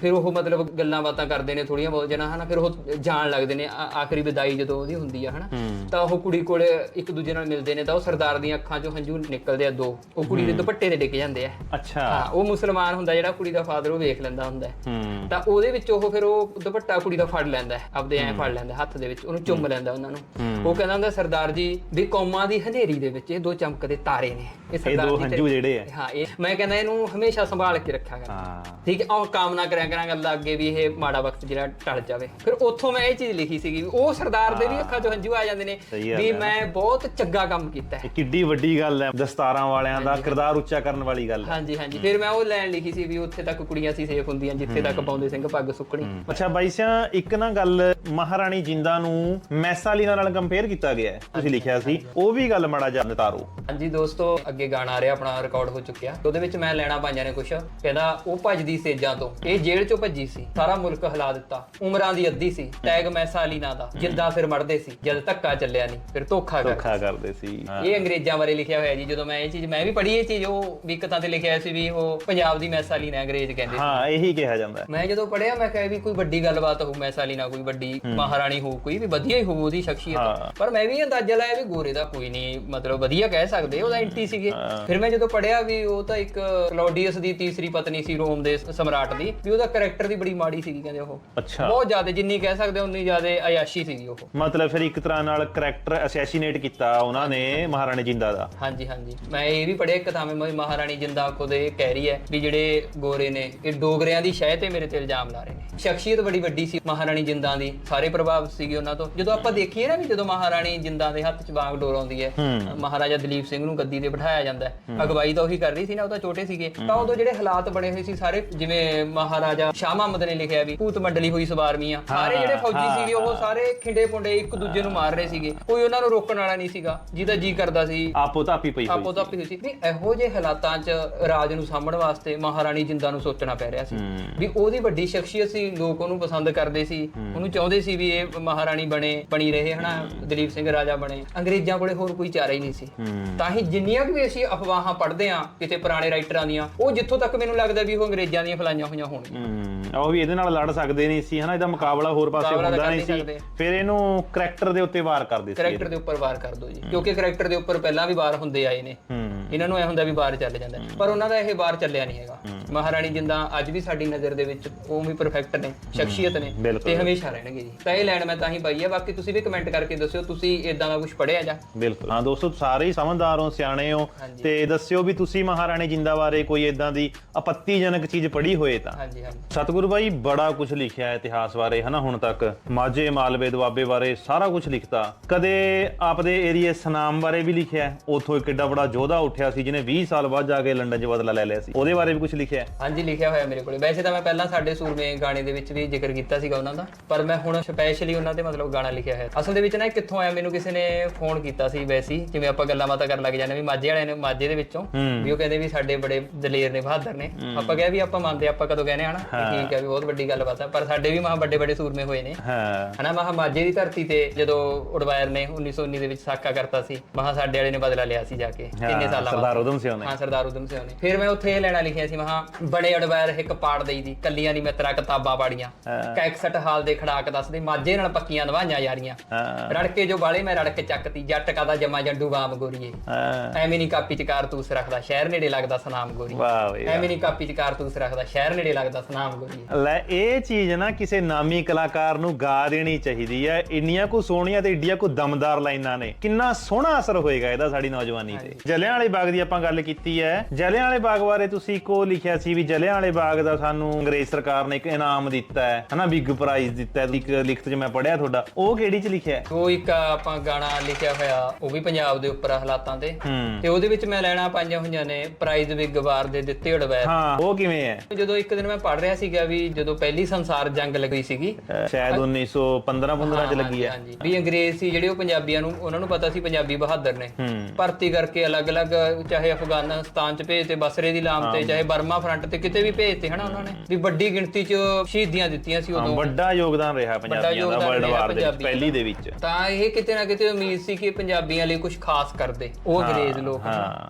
ਫਿਰ ਉਹ ਮਤਲਬ ਗੱਲਾਂ ਬਾਤਾਂ ਕਰਦੇ ਨੇ ਥੋੜੀਆਂ ਬਹੁਤ ਜਣਾ ਹਨਾ। ਫਿਰ ਉਹ ਜਾਣ ਲੱਗਦੇ ਨੇ ਆਖਰੀ ਵਿਦਾਈ ਜਦੋਂ ਉਹਦੀ ਹੁੰਦੀ ਆ ਹਨਾ। ਤਾਂ ਉਹ ਕੁੜੀ ਕੋਲੇ ਇੱਕ ਦੂਜੇ ਨਾਲ ਮਿਲਦੇ ਨੇ ਤਾਂ ਉਹ ਸਰਦਾਰ ਦੀਆਂ ਅੱਖਾਂ 'ਚੋਂ ਹੰਝੂ ਨਿਕਲਦੇ ਆ ਦੋ। ਉਹ ਕੁੜੀ ਦੇ ਦੁਪੱਟੇ ਤੇ ਡਿੱਗ ਜਾਂਦੇ ਆ। ਅੱਛਾ। ਹਾਂ ਉਹ ਮੁਸਲਮਾਨ ਹੁੰਦਾ ਜਿਹੜਾ ਕੁੜੀ ਦਾ ਫਾਦਰ ਉਹ ਵੇਖ ਲੈਂਦਾ ਹੁੰਦਾ। ਹੈ। ਹੂੰ ਤਾਂ ਉਹਦੇ ਵਿੱਚ ਉਹ ਫਿਰ ਉਹ ਦੁਪੱਟਾ ਕੁੜੀ ਦਾ ਫੜ ਲੈਂਦਾ ਹੈ, ਆਪਦੇ ਐਂ ਫੜ ਲੈਂਦਾ ਹੱਥ ਦੇ ਵਿੱਚ ਉਹਨੂੰ ਚੁੰਮ ਲੈਂਦਾ ਉਹਨਾਂ ਨੂੰ। ਉਹ ਕਹਿੰਦਾ ਹੁੰਦਾ ਸਰਦਾਰ ਜੀ ਵੀ ਕੌਮਾਂ ਦੀ ਹਨੇਰੀ ਦੇ ਵਿੱਚ ਇਹ ਦੋ ਚਮਕਦੇ ਤਾਰੇ ਨੇ। ਇਹ ਸਰਦਾਰ ਦੋ ਜੀ ਹੰਝੂ ਤੇ- ਜਿਹੜੇ ਆ। ਹਾਂ ਇਹ ਮੈਂ ਕਹਿੰਦਾ ਇਹਨੂੰ ਹਮੇਸ਼ਾ ਸੰਭਾਲ ਕੇ ਰੱਖਿਆ ਕਰ। ਹਾਂ। ਠੀਕ ਹੈ ਉਹ ਕਾਮਨਾ ਕਰਿਆ ਕਰਾਂਗਾ ਅੱਲਾ ਅੱਗੇ ਵੀ ਇਹ ਮਾੜਾ ਵਕਤ ਜਿਹੜਾ ਟਲ ਜਾਵੇ। ਫਿਰ ਉੱਥੋਂ ਮੈਂ ਇਹ ਚੀਜ਼ ਲਿਖੀ ਸੀਗੀ ਵੀ ਉਹ ਸਰਦਾਰ ਦੇ ਵੀ ਅੱਖਾਂ 'ਚੋਂ ਹੰਝੂ ਆ ਜਾਂਦੇ ਨੇ ਸਹੀ ਗੱਲ ਵੀ ਹੈ। ਮੈਂ ਬਹੁਤ ਚੰਗਾ ਕੰਮ ਕੀਤਾ ਹੈ। ਇਹ ਕਿੱਡੀ ਵੱਡੀ ਗੱਲ ਹੈ। ਦਸਤਾਰਾਂ ਵਾਲਿਆਂ ਦਾ ਕਿਰਦਾਰ ਉੱਚਾ ਕਰਨ ਵਾਲੀ ਗੱਲ ਹੈ। ਹਾਂਜੀ ਹਾਂਜੀ। ਫਿਰ ਮੈਂ ਉਹ ਲਾਈਨ ਲਿਖੀ ਸੀ ਵੀ ਉੱਥੇ ਤੱਕ ਕੁੜੀਆਂ ਸੀ ਸੇਫ ਹੁੰਦੀਆਂ ਜਿੱਥੇ ਤੱਕ ਪਾਉਂਦੇ ਸਿੰਘ ਪੱਗ ਸੁੱਕਣੀ। ਅੱਛਾ ਬਾਈ ਸਿਆ ਇੱਕ ਨਾ ਗੱਲ ਮਹਾਰਾਣੀ ਜਿੰਦਾ ਨੂੰ ਮੈਸਾਲੀਨਾ ਨਾਲ ਕੰਪੇਅਰ ਕੀਤਾ ਗਿਆ ਹੈ। ਤੁਸੀਂ ਲਿਖਿਆ ਸੀ। ਉਹ ਵੀ ਗੱਲ ਮਾੜਾ ਜਿਹਾ ਨਿਤਾਰੋ। ਹਾਂਜੀ ਦੋਸਤੋ ਅੱਗੇ ਗਾਣਾ ਆ ਰਿਹਾ ਆਪਣਾ ਰਿਕਾਰਡ ਹੋ ਚੁੱਕਿਆ। ਉਹਦੇ ਵਿੱਚ ਮੈਂ ਲੈਣਾ ਪਾਈਆਂ ਨੇ ਕੁਛ। ਕਹਿੰਦਾ ਉਹ ਭੱਜਦੀ ਸੇਜਾਂ ਤੋਂ। ਇਹ ਜੇਲ੍ਹ ਚੋਂ ਭੱਜੀ ਸੀ। ਸਾਰਾ ਮੁਲਕ ਹਿਲਾ ਦਿੱਤਾ। ਉਮਰਾਂ ਦੀ ਅੱਧੀ ਸੀ। ਟੈਗ ਮੈਸਾਲੀਨਾ ਦਾ। ਜਿੱਦਾਂ ਫਿਰ ਮੜਦੇ ਸੀ ਜਦ ਧੱਕਾ ਚੱਲਿਆ ਨਹੀਂ ਫਿਰ ਧੋਖਾ ਕਰਦੇ ਸੀ। ਇਹ ਅੰਗਰੇਜ਼ਾਂ ਬਾਰੇ ਲਿਖਿਆ ਹੋਇਆ ਜੀ ਜਦੋਂ ਮੈਂ ਇਹ ਚੀਜ਼ ਮੈਂ ਵੀ ਪੜ੍ਹੀ ਇਹ ਚੀਜ਼ ਉਹ ਵੀ ਇੱਕ ਥਾਂ ਤੇ ਲਿਖਿਆ ਸੀ ਵੀ ਉਹ ਪੰਜਾਬ ਦੀ ਮੈਸਾਲੀਨ ਹੈ ਅੰਗਰੇਜ਼ ਕਹਿੰਦੇ ਸੀ। ਹਾਂ ਇਹੀ ਕਿਹਾ ਜਾਂਦਾ। ਮੈਂ ਜਦੋਂ ਪੜਿਆ ਮੈਂ ਕਿਹਾ ਵੀ ਕੋਈ ਵੱਡੀ ਗੱਲਬਾਤ ਹੋਊ ਮੈਸਾਲੀਨਾ ਕੋਈ ਵੱਡੀ ਮਹਾਰਾਣੀ ਹੋਊ ਕੋਈ ਵੀ ਵਧੀਆ ਹੀ ਹੋਊ ਉਹਦੀ। ਸ਼ਖਸੀਅਤ। ਪਰ ਮੈਂ ਵੀ ਅੰਦਾਜ਼ਾ ਲਾਇਆ ਵੀ ਗੋਰੇ ਦਾ ਕੋਈ ਨਹੀਂ ਮਤਲਬ ਵਧੀਆ ਕਹਿ ਸਕਦੇ ਉਹਦਾ ਐਂਟੀ ਸੀਗੇ। ਫਿਰ ਮੈਂ ਜਦੋਂ ਪੜਿਆ ਵੀ ਉਹ ਤਾਂ ਇੱਕ ਕਲੌਡੀਅਸ ਦੀ ਤੀਸਰੀ ਪਤਨੀ ਸੀ ਰੋਮ ਦੇ ਸਮਰਾਟ ਦੀ ਵੀ ਉਹਦਾ ਕੈਰੈਕਟਰ ਦੀ ਬੜੀ ਮਾੜੀ ਸੀਗੀ ਕਹਿੰਦੇ ਉਹ। ਅੱਛਾ। ਬਹੁਤ ਜ਼ਿਆਦਾ ਜਿੰਨੀ ਕਹਿ ਸਕਦੇ ਉਨੀ ਜ਼ਿਆਦਾ ਅਯਾਸ਼ੀ ਸੀਗੀ ਉਹ। ਮਤਲਬ ਫਿਰ ਇੱਕ ਤਰ੍ਹਾਂ ਨਾਲ ਕਰੈਕਟਰ ਅਸੈਸੀਨੇਟ ਕੀਤਾ ਉਹਨਾਂ ਨੇ। ਮਹਾਰਾਣੀ ਜਿੰਦਾ ਦਾ। ਹਾਂਜੀ ਹਾਂਜੀ। ਮੈਂ ਇਹ ਵੀ ਪੜਿਆ ਇੱਕ ਥਾਂ ਮੈਂ ਮਹਾਰਾਣੀ ਜਿੰਦਾ ਇਹ ਕਹਿ ਰਹੀ ਹੈ ਵੀ ਜਿਹੜੇ ਗੋਰੇ ਨੇ ਇਹ ਡੋਗਰਿਆਂ ਦੀ ਸ਼ਹਿ ਤੇ ਮੇਰੇ ਤੇ ਇਲਜ਼ਾਮ ਲਾ ਰਹੇ ਨੇ। ਸ਼ਖਸੀਅਤ ਬੜੀ ਵੱਡੀ ਸੀ ਮਹਾਰਾਣੀ ਜਿੰਦਾ ਦੀ ਸਾਰੇ ਪ੍ਰਭਾਵ ਸੀਗੇ ਉਹਨਾਂ ਤੋਂ। ਜਦੋਂ ਆਪਾਂ ਦੇਖੀਏ ਨਾ ਵੀ ਜਦੋਂ ਮਹਾਰਾਣੀ ਜਿੰਦਾ ਦੇ ਹੱਥ 'ਚ ਬਾਗ ਡੋਰ ਆਉਂਦੀ ਹੈ ਮਹਾਰਾਜਾ ਦਲੀਪ ਸਿੰਘ ਨੂੰ ਗੱਦੀ ਤੇ ਬਿਠਾਇਆ ਜਾਂਦਾ ਹੈ। ਅਗਵਾਈ ਤਾਂ ਉਹੀ ਕਰ ਰਹੀ ਸੀ ਨਾ ਉਹ ਤਾਂ ਛੋਟੇ ਸੀਗੇ। ਤਾਂ ਉਦੋਂ ਜਿਹੜੇ ਹਾਲਾਤ ਬਣੇ ਹੋਏ ਸੀ ਸਾਰੇ ਜਿਵੇਂ ਮਹਾਰਾਜਾ ਸ਼ਾਹ ਮੁਹੰਮਦ ਨੇ ਲਿਖਿਆ ਵੀ ਭੂਤ ਮੰਡਲੀ ਹੋਈ ਸਵਾਰਮੀਆਂ ਸਾਰੇ ਜਿਹੜੇ ਫੌਜੀ ਸੀਗੇ ਉਹ ਸਾਰੇ ਖਿੰਡੇ ਪੁੰਡੇ ਇੱਕ ਦੂਜੇ ਨੂੰ ਮਾਰ ਰਹੇ ਸੀਗੇ। ਕੋਈ ਉਹਨਾਂ ਨੂੰ ਰੋਕਣ ਵਾਲਾ ਨਹੀਂ ਸੀਗਾ ਜਿਹਦਾ ਜੀ ਕਰਦਾ ਸੀ। ਆਪੋ ਧਾਪੀ ਪਈ ਹੋਈ ਆਪੋ ਤਾਂ ਹੋਈ ਸੀ। ਵੀ ਇਹੋ ਜਿਹੇ ਹਾਲਾਤਾਂ 'ਚ ਰਾਜ ਨੂੰ ਸਾਂਭਣ ਵਾਸਤੇ ਮਹਾਰਾਣੀ ਜਿੰਦਾ ਨੂੰ ਸੋਚਣਾ ਪੈ ਰਿਹਾ ਸੀ। ਵੀ ਉਹਦੀ ਵੱਡੀ ਸ਼ਖਸੀਅਤ ਸੀ ਲੋਕ ਉਹਨੂੰ ਪਸੰਦ ਕਰਦੇ ਸੀ। ਉਹਨੂੰ ਚਾਹੁੰਦੇ ਸੀ ਵੀ ਇਹ ਮਹਾਰਾਣੀ ਬਣੇ ਬਣੀ ਰਹੇ ਹਨਾ? ਦਲੀਪ ਸਿੰਘ ਰਾਜਾ ਬਣੇ। ਅੰਗਰੇਜ਼ਾਂ ਕੋਲੇ ਹੋਰ ਕੋਈ ਚਾਰਾ ਹੀ ਨਹੀਂ ਸੀ। ਤਾਂ ਹੀ ਜਿੰਨੀਆਂ ਵੀ ਅਸੀਂ ਅਫਵਾਹਾਂ ਪੜ੍ਹਦੇ ਆ ਕਿਤੇ ਪੁਰਾਣੇ ਰਾਈਟਰਾਂ ਦੀਆਂ ਉਹ ਜਿੱਥੋਂ ਤੱਕ ਮੈਨੂੰ ਲੱਗਦਾ ਵੀ ਉਹ ਅੰਗਰੇਜ਼ਾਂ ਦੀਆਂ ਫਲਾਈਆਂ ਹੋਈਆਂ ਹੋਣਗੀਆਂ। ਉਹ ਵੀ ਇਹਦੇ ਨਾਲ ਲੜ ਸਕਦੇ ਨਹੀਂ ਸੀ ਹਨਾ? ਇਹਦਾ ਮੁਕਾਬਲਾ ਹੋਰ ਪਾਸੇ ਤਾਂ ਹੁੰਦਾ ਨਹੀਂ ਸੀ। ਫਿਰ ਇਹਨੂੰ ਕਰੈਕਟਰ ਦੇ ਉੱਤੇ ਵਾਰ ਕਰਦੇ ਸੀ ਕਰੈਕਟਰ ਦੇ ਉੱਪਰ ਵਾਰ ਕਰ ਦਿਓ ਜੀ। ਕਿਉਂਕਿ ਕਰੈਕਟਰ ਦੇ ਉੱਪਰ ਪਹਿਲਾਂ ਵੀ ਵਾਰ ਹੁੰਦੇ ਆਏ ਨੇ। ਇਹਨਾਂ ਨੂੰ ਇਹ ਹੁੰਦਾ ਵੀ ਬਾਹਰ ਚੱਲ ਜਾਂਦਾ। ਪਰ ਉਹਨਾਂ ਦਾ ਇਹ ਬਾਹਰ ਚੱਲਿਆ ਨਹੀਂ ਹੈਗਾ। ਮਹਾਰਾਣੀ ਜਿੰਦਾ ਅੱਜ ਵੀ ਸਾਡੀ ਨਜ਼ਰ ਦੇ ਵਿੱਚ ਉਹ ਵੀ ਪਰਫੈਕਟ ਨੇ ਸ਼ਖਸੀਅਤ ਨੇ। ਤੇ ਹਮੇਸ਼ਾ ਰਹਿਣਗੇ ਜੀ। ਤਾਂ ਇਹ ਲੈਣ ਮੈਂ ਤਾਂ ਹੀ ਪਾਈ ਹੈ ਬਾਕੀ ਤੁਸੀਂ ਵੀ ਕਮੈਂਟ ਕਰਕੇ ਦੱਸਿਓ ਤੁਸੀਂ ਇਦਾਂ ਦਾ ਕੁਝ ਪੜਿਆ ਜਾਂ? ਬਿਲਕੁਲ। ਹਾਂ ਦੋਸਤੋ ਸਾਰੇ ਹੀ ਸਮਝਦਾਰ ਹੋ ਸਿਆਣੇ ਹੋ। ਤੇ ਦੱਸਿਓ ਵੀ ਤੁਸੀਂ ਮਹਾਰਾਣੀ ਜਿੰਦਾ ਬਾਰੇ ਕੋਈ ਇਦਾਂ ਦੀ ਆਪੱਤੀਜਨਕ ਚੀਜ਼ ਪੜ੍ਹੀ ਹੋਏ ਤਾਂ। ਹਾਂਜੀ ਹਾਂਜੀ। ਸਤਿਗੁਰੂ ਬਾਈ ਬੜਾ ਕੁਝ ਲਿਖਿਆ ਹੈ ਇਤਿਹਾਸ ਬਾਰੇ ਹਨਾ ਹੁਣ ਤੱਕ। ਮਾਝੇ ਮਾਲਵੇ ਦੁਆਬੇ ਬਾਰੇ ਸਾਰਾ ਕੁਝ ਲਿਖਤਾ। ਕਦੇ ਆਪਦੇ ਏਰੀਏ ਸਨਾਮ ਬਾਰੇ ਵੀ ਲਿਖਿਆ ਹੈ। ਉੱਥੋਂ ਇੱਕ ਏਡਾ ਬੜਾ ਯੋਧਾ ਉੱਠਿਆ ਸੀ ਜਿਹਨੇ 20 ਸਾਲ ਬਾਅਦ ਜਾ ਕੇ ਲੰਡਨ 'ਚ ਬਦਲਾ ਲੈ ਲਿਆ ਸੀ। ਉਹਦੇ ਬਾਰੇ ਵੀ ਕੁਝ ਲਿਖਿਆ ਹੈ। ਹਾਂਜੀ ਲਿਖਿਆ ਹੋਇਆ ਮੇਰੇ ਕੋਲੇ। ਵੈਸੇ ਤਾਂ ਮੈਂ ਪਹਿਲਾਂ ਸਾਡੇ ਸੂਰਮੇ ਗਾਣੇ ਦੇ ਵਿੱਚ ਵੀ ਜ਼ਿਕਰ ਕੀਤਾ ਸੀਗਾ ਉਹਨਾਂ ਦਾ ਪਰ ਮੈਂ ਹੁਣ ਸਪੈਸ਼ਲੀ ਉਹਨਾਂ ਤੇ ਮਤਲਬ ਗਾਣਾ ਲਿਖਿਆ ਹੈ ਅਸਲ ਦੇ ਵਿੱਚ ਨਾ ਇਹ ਕਿੱਥੋਂ ਆਇਆ ਮੈਨੂੰ ਕਿਸੇ ਨੇ ਫੋਨ ਕੀਤਾ ਸੀ ਵੈਸੇ ਜਿਵੇਂ ਆਪਾਂ ਗੱਲਾਂ ਬਾਤਾਂ ਕਰਨ ਲੱਗ ਜਾਂਦੇ ਵੀ ਮਾਝੇ ਵਾਲਿਆਂ ਨੇ ਮਾਝੇ ਦੇ ਵਿੱਚੋਂ ਵੀ ਉਹ ਕਹਿੰਦੇ ਵੀ ਸਾਡੇ ਬੜੇ ਦਲੇਰ ਨੇ ਬਹਾਦਰ ਨੇ। ਆਪਾਂ ਕਿਹਾ ਵੀ ਆਪਾਂ ਮੰਨਦੇ ਆਪਾਂ ਕਦੋਂ ਕਹਿੰਦੇ ਹਨਾ ਠੀਕ ਹੈ ਵੀ ਬਹੁਤ ਵੱਡੀ ਗੱਲਬਾਤ ਹੈ ਪਰ ਸਾਡੇ ਵੀ ਮਹਾ ਵੱਡੇ ਵੱਡੇ ਸੂਰਮੇ ਹੋਏ ਨੇ। ਹਾਂ। ਹਨਾ ਮਹਾ ਮਾਝੇ ਦੀ ਧਰਤੀ ਤੇ ਜਦੋਂ ਉਡਵਾਇਰ ਨੇ 1919 ਦੇ ਵਿੱਚ ਸਾਕਾ ਕਰਤਾ ਸੀ ਮਹਾ ਸਾਡੇ ਵਾਲੇ ਨੇ ਬਦਲਾ ਲਿਆ ਸੀ ਜਾ ਕੇ ਕਿੰਨੇ ਸਾਲਾਂ ਬਾਅਦ। ਸਰਦਾਰ ਉਦਮ ਸਿੰਘ ਨੇ। ਹਾਂ ਸਰਦਾਰ ਉਦਮ ਸਿੰਘ ਨੇ। ਫਿਰ ਮੈਂ ਉੱਥੇ ਇਹ ਲੈਣਾ ਲਿਖਿਆ ਸੀ ਮਹਾ ਬੜੇ ਅਡਵਾਇਰ ਇੱਕ ਪਾੜ ਦੇਈ ਦੀ ਕੱਲੀਆਂ ਨਹੀਂ ਮਿੱਤਰਾ ਕਿਤਾਬਾਂ ਪਾੜੀਆਂ। ਕੈਕਸਟ ਹਾਲ ਦੇ ਖੜਾਕ ਦੱਸਦੇ ਮਾਝੇ ਨਾਲ ਪੱਕੀਆਂ ਨਵਾਈਆਂ ਯਾਰੀਆਂ। ਰੜਕੇ ਜੋ ਬਾਲੇ ਮੈਂ ਰੜਕ ਚੱਕਤੀ ਜੱਟ ਕਾਦਾ ਜਮਾ ਜੰਡੂ ਬਾਮ ਗੋਰੀਏ। ਐਵੇਂ ਨਹੀਂ ਕਾਪੀ ਚ ਕਾਰਤੂਸ ਰੱਖਦਾ ਸ਼ਹਿਰ ਨੇੜੇ ਲੱਗਦਾ ਸਨਾਮ ਗੋਰੀ। ਵਾਹ। ਐਵੇਂ ਨਹੀਂ ਕਾਪੀ ਚ ਕਾਰਤੂਸ ਰੱਖਦਾ ਸ਼ਹਿਰ ਨੇੜੇ ਲੱਗਦਾ ਸਨਾਮ ਗੋਰੀਏ ਲੈ ਇਹ ਚੀਜ਼ ਨਾ ਕਿਸੇ ਨਾਮੀ ਕਲਾਕਾਰ ਨੂੰ ਗਾ ਦੇਣੀ ਚਾਹੀਦੀ ਹੈ। ਇੰਨੀਆਂ ਕੋ ਸੋਹਣੀਆਂ ਤੇ ਏਡੀਆਂ ਕੋ ਦਮਦਾਰ ਲਾਈਨਾਂ ਨੇ। ਕਿੰਨਾ ਸੋਹਣਾ ਅਸਰ ਹੋਏਗਾ ਇਹਦਾ ਸਾਡੀ ਨੌਜਵਾਨੀ ਤੇ। ਜਲਿਆਂ ਵਾਲੇ ਬਾਗ ਦੀ ਆਪਾਂ ਗੱਲ ਕੀਤੀ ਹੈ। ਜਲਿਆਂ ਵਾਲੇ ਬਾਗ ਬਾਰੇ ਤੁਸੀਂ ਕੋ ਲਿਖਿਆ ਸੀ ਵੀ ਜਲਿਆਂ ਵਾਲੇ ਬਾਗ ਦਾ ਸਾਨੂੰ ਅੰਗਰੇਜ਼ ਸਰਕਾਰ ਨੇ ਇੱਕ ਇਨਾਮ ਦਿੱਤਾ ਹੈ। ਹਨਾ ਬਿਗ ਪ੍ਰਾਈਜ਼ ਦਿੱਤਾ ਹੈ। ਇੱਕ ਲਿਖਤ 'ਚ ਮੈਂ ਪੜਿਆ ਤੁਹਾਡਾ। ਉਹ ਕਿਹੜੀ 'ਚ ਲਿਖਿਆ ਹੈ? ਉਹ ਇੱਕ ਆਪਾਂ ਗਾਣਾ ਲਿਖਿਆ ਹੋਇਆ ਉਹ ਵੀ ਪੰਜਾਬ ਦੇ ਉੱਪਰ ਹਾਲਾਤਾਂ ਤੇ। ਤੇ ਉਹਦੇ ਵਿੱਚ ਮੈਂ ਲੈਣਾ ਪਾਈਆਂ ਹੋਈਆਂ ਨੇ ਪ੍ਰਾਈਜ਼ ਬਿਗ ਵਾਰ ਦੇ ਦਿੱਤੇ ਅਡਵਾਇਰ ਹਾਂ ਉਹ ਕਿਵੇਂ ਹੈ? ਜਦੋਂ ਇੱਕ ਦਿਨ ਮੈਂ ਪੜ ਰਿਹਾ ਸੀਗਾ ਵੀ ਜਦੋਂ ਪਹਿਲੀ ਸੰਸਾਰ ਜੰਗ ਲੱਗੀ ਸੀਗੀ। ਸ਼ਾਇਦ 1915 15 ਚ ਲੱਗੀ ਹੈ। ਵੀ ਅੰਗਰੇਜ਼ ਸੀ ਜਿਹੜੇ ਉਹ ਪੰਜਾਬੀਆਂ ਨੂੰ ਉਹਨਾਂ ਨੂੰ ਪਤਾ ਸੀ ਪੰਜਾਬੀ ਬਹਾਦਰ ਨੇ। ਭਰਤੀ ਕਰਕੇ ਅਲੱਗ-ਅਲੱਗ ਚਾਹੇ ਅਫਗਾਨਿਸਤਾਨ ਚ ਭੇਜਤੇ ਬਸਰੇ ਦੀ ਲਾਮ ਤੇ ਚਾਹੇ ਬਰਮਾ ਫਰੰਟ ਤੇ ਕਿਤੇ ਵੀ ਭੇਜਤੇ ਹਨਾ ਉਹਨਾਂ ਨੇ? ਵੀ ਵੱਡੀ ਗਿਣਤੀ ਚ ਸ਼ਹੀਦੀਆਂ ਦਿੱਤੀਆਂ ਸੀ ਉਦੋਂ। ਵੱਡਾ ਯੋਗਦਾਨ ਰਿਹਾ ਪੰਜਾਬੀਆਂ ਦਾ ਵਰਲਡ ਵਾਰ ਦੇ ਪਹਿਲੀ ਦੇ ਵਿੱਚ। ਤਾਂ ਇਹ ਕਿਤੇ ਨਾ ਕਿਤੇ ਉਮੀਦ ਸੀ ਕਿ ਪੰਜਾਬੀਆਂ ਲਈ ਕੁਝ ਖਾਸ ਕਰਦੇ ਉਹ ਅੰਗਰੇਜ਼ ਲੋਕ।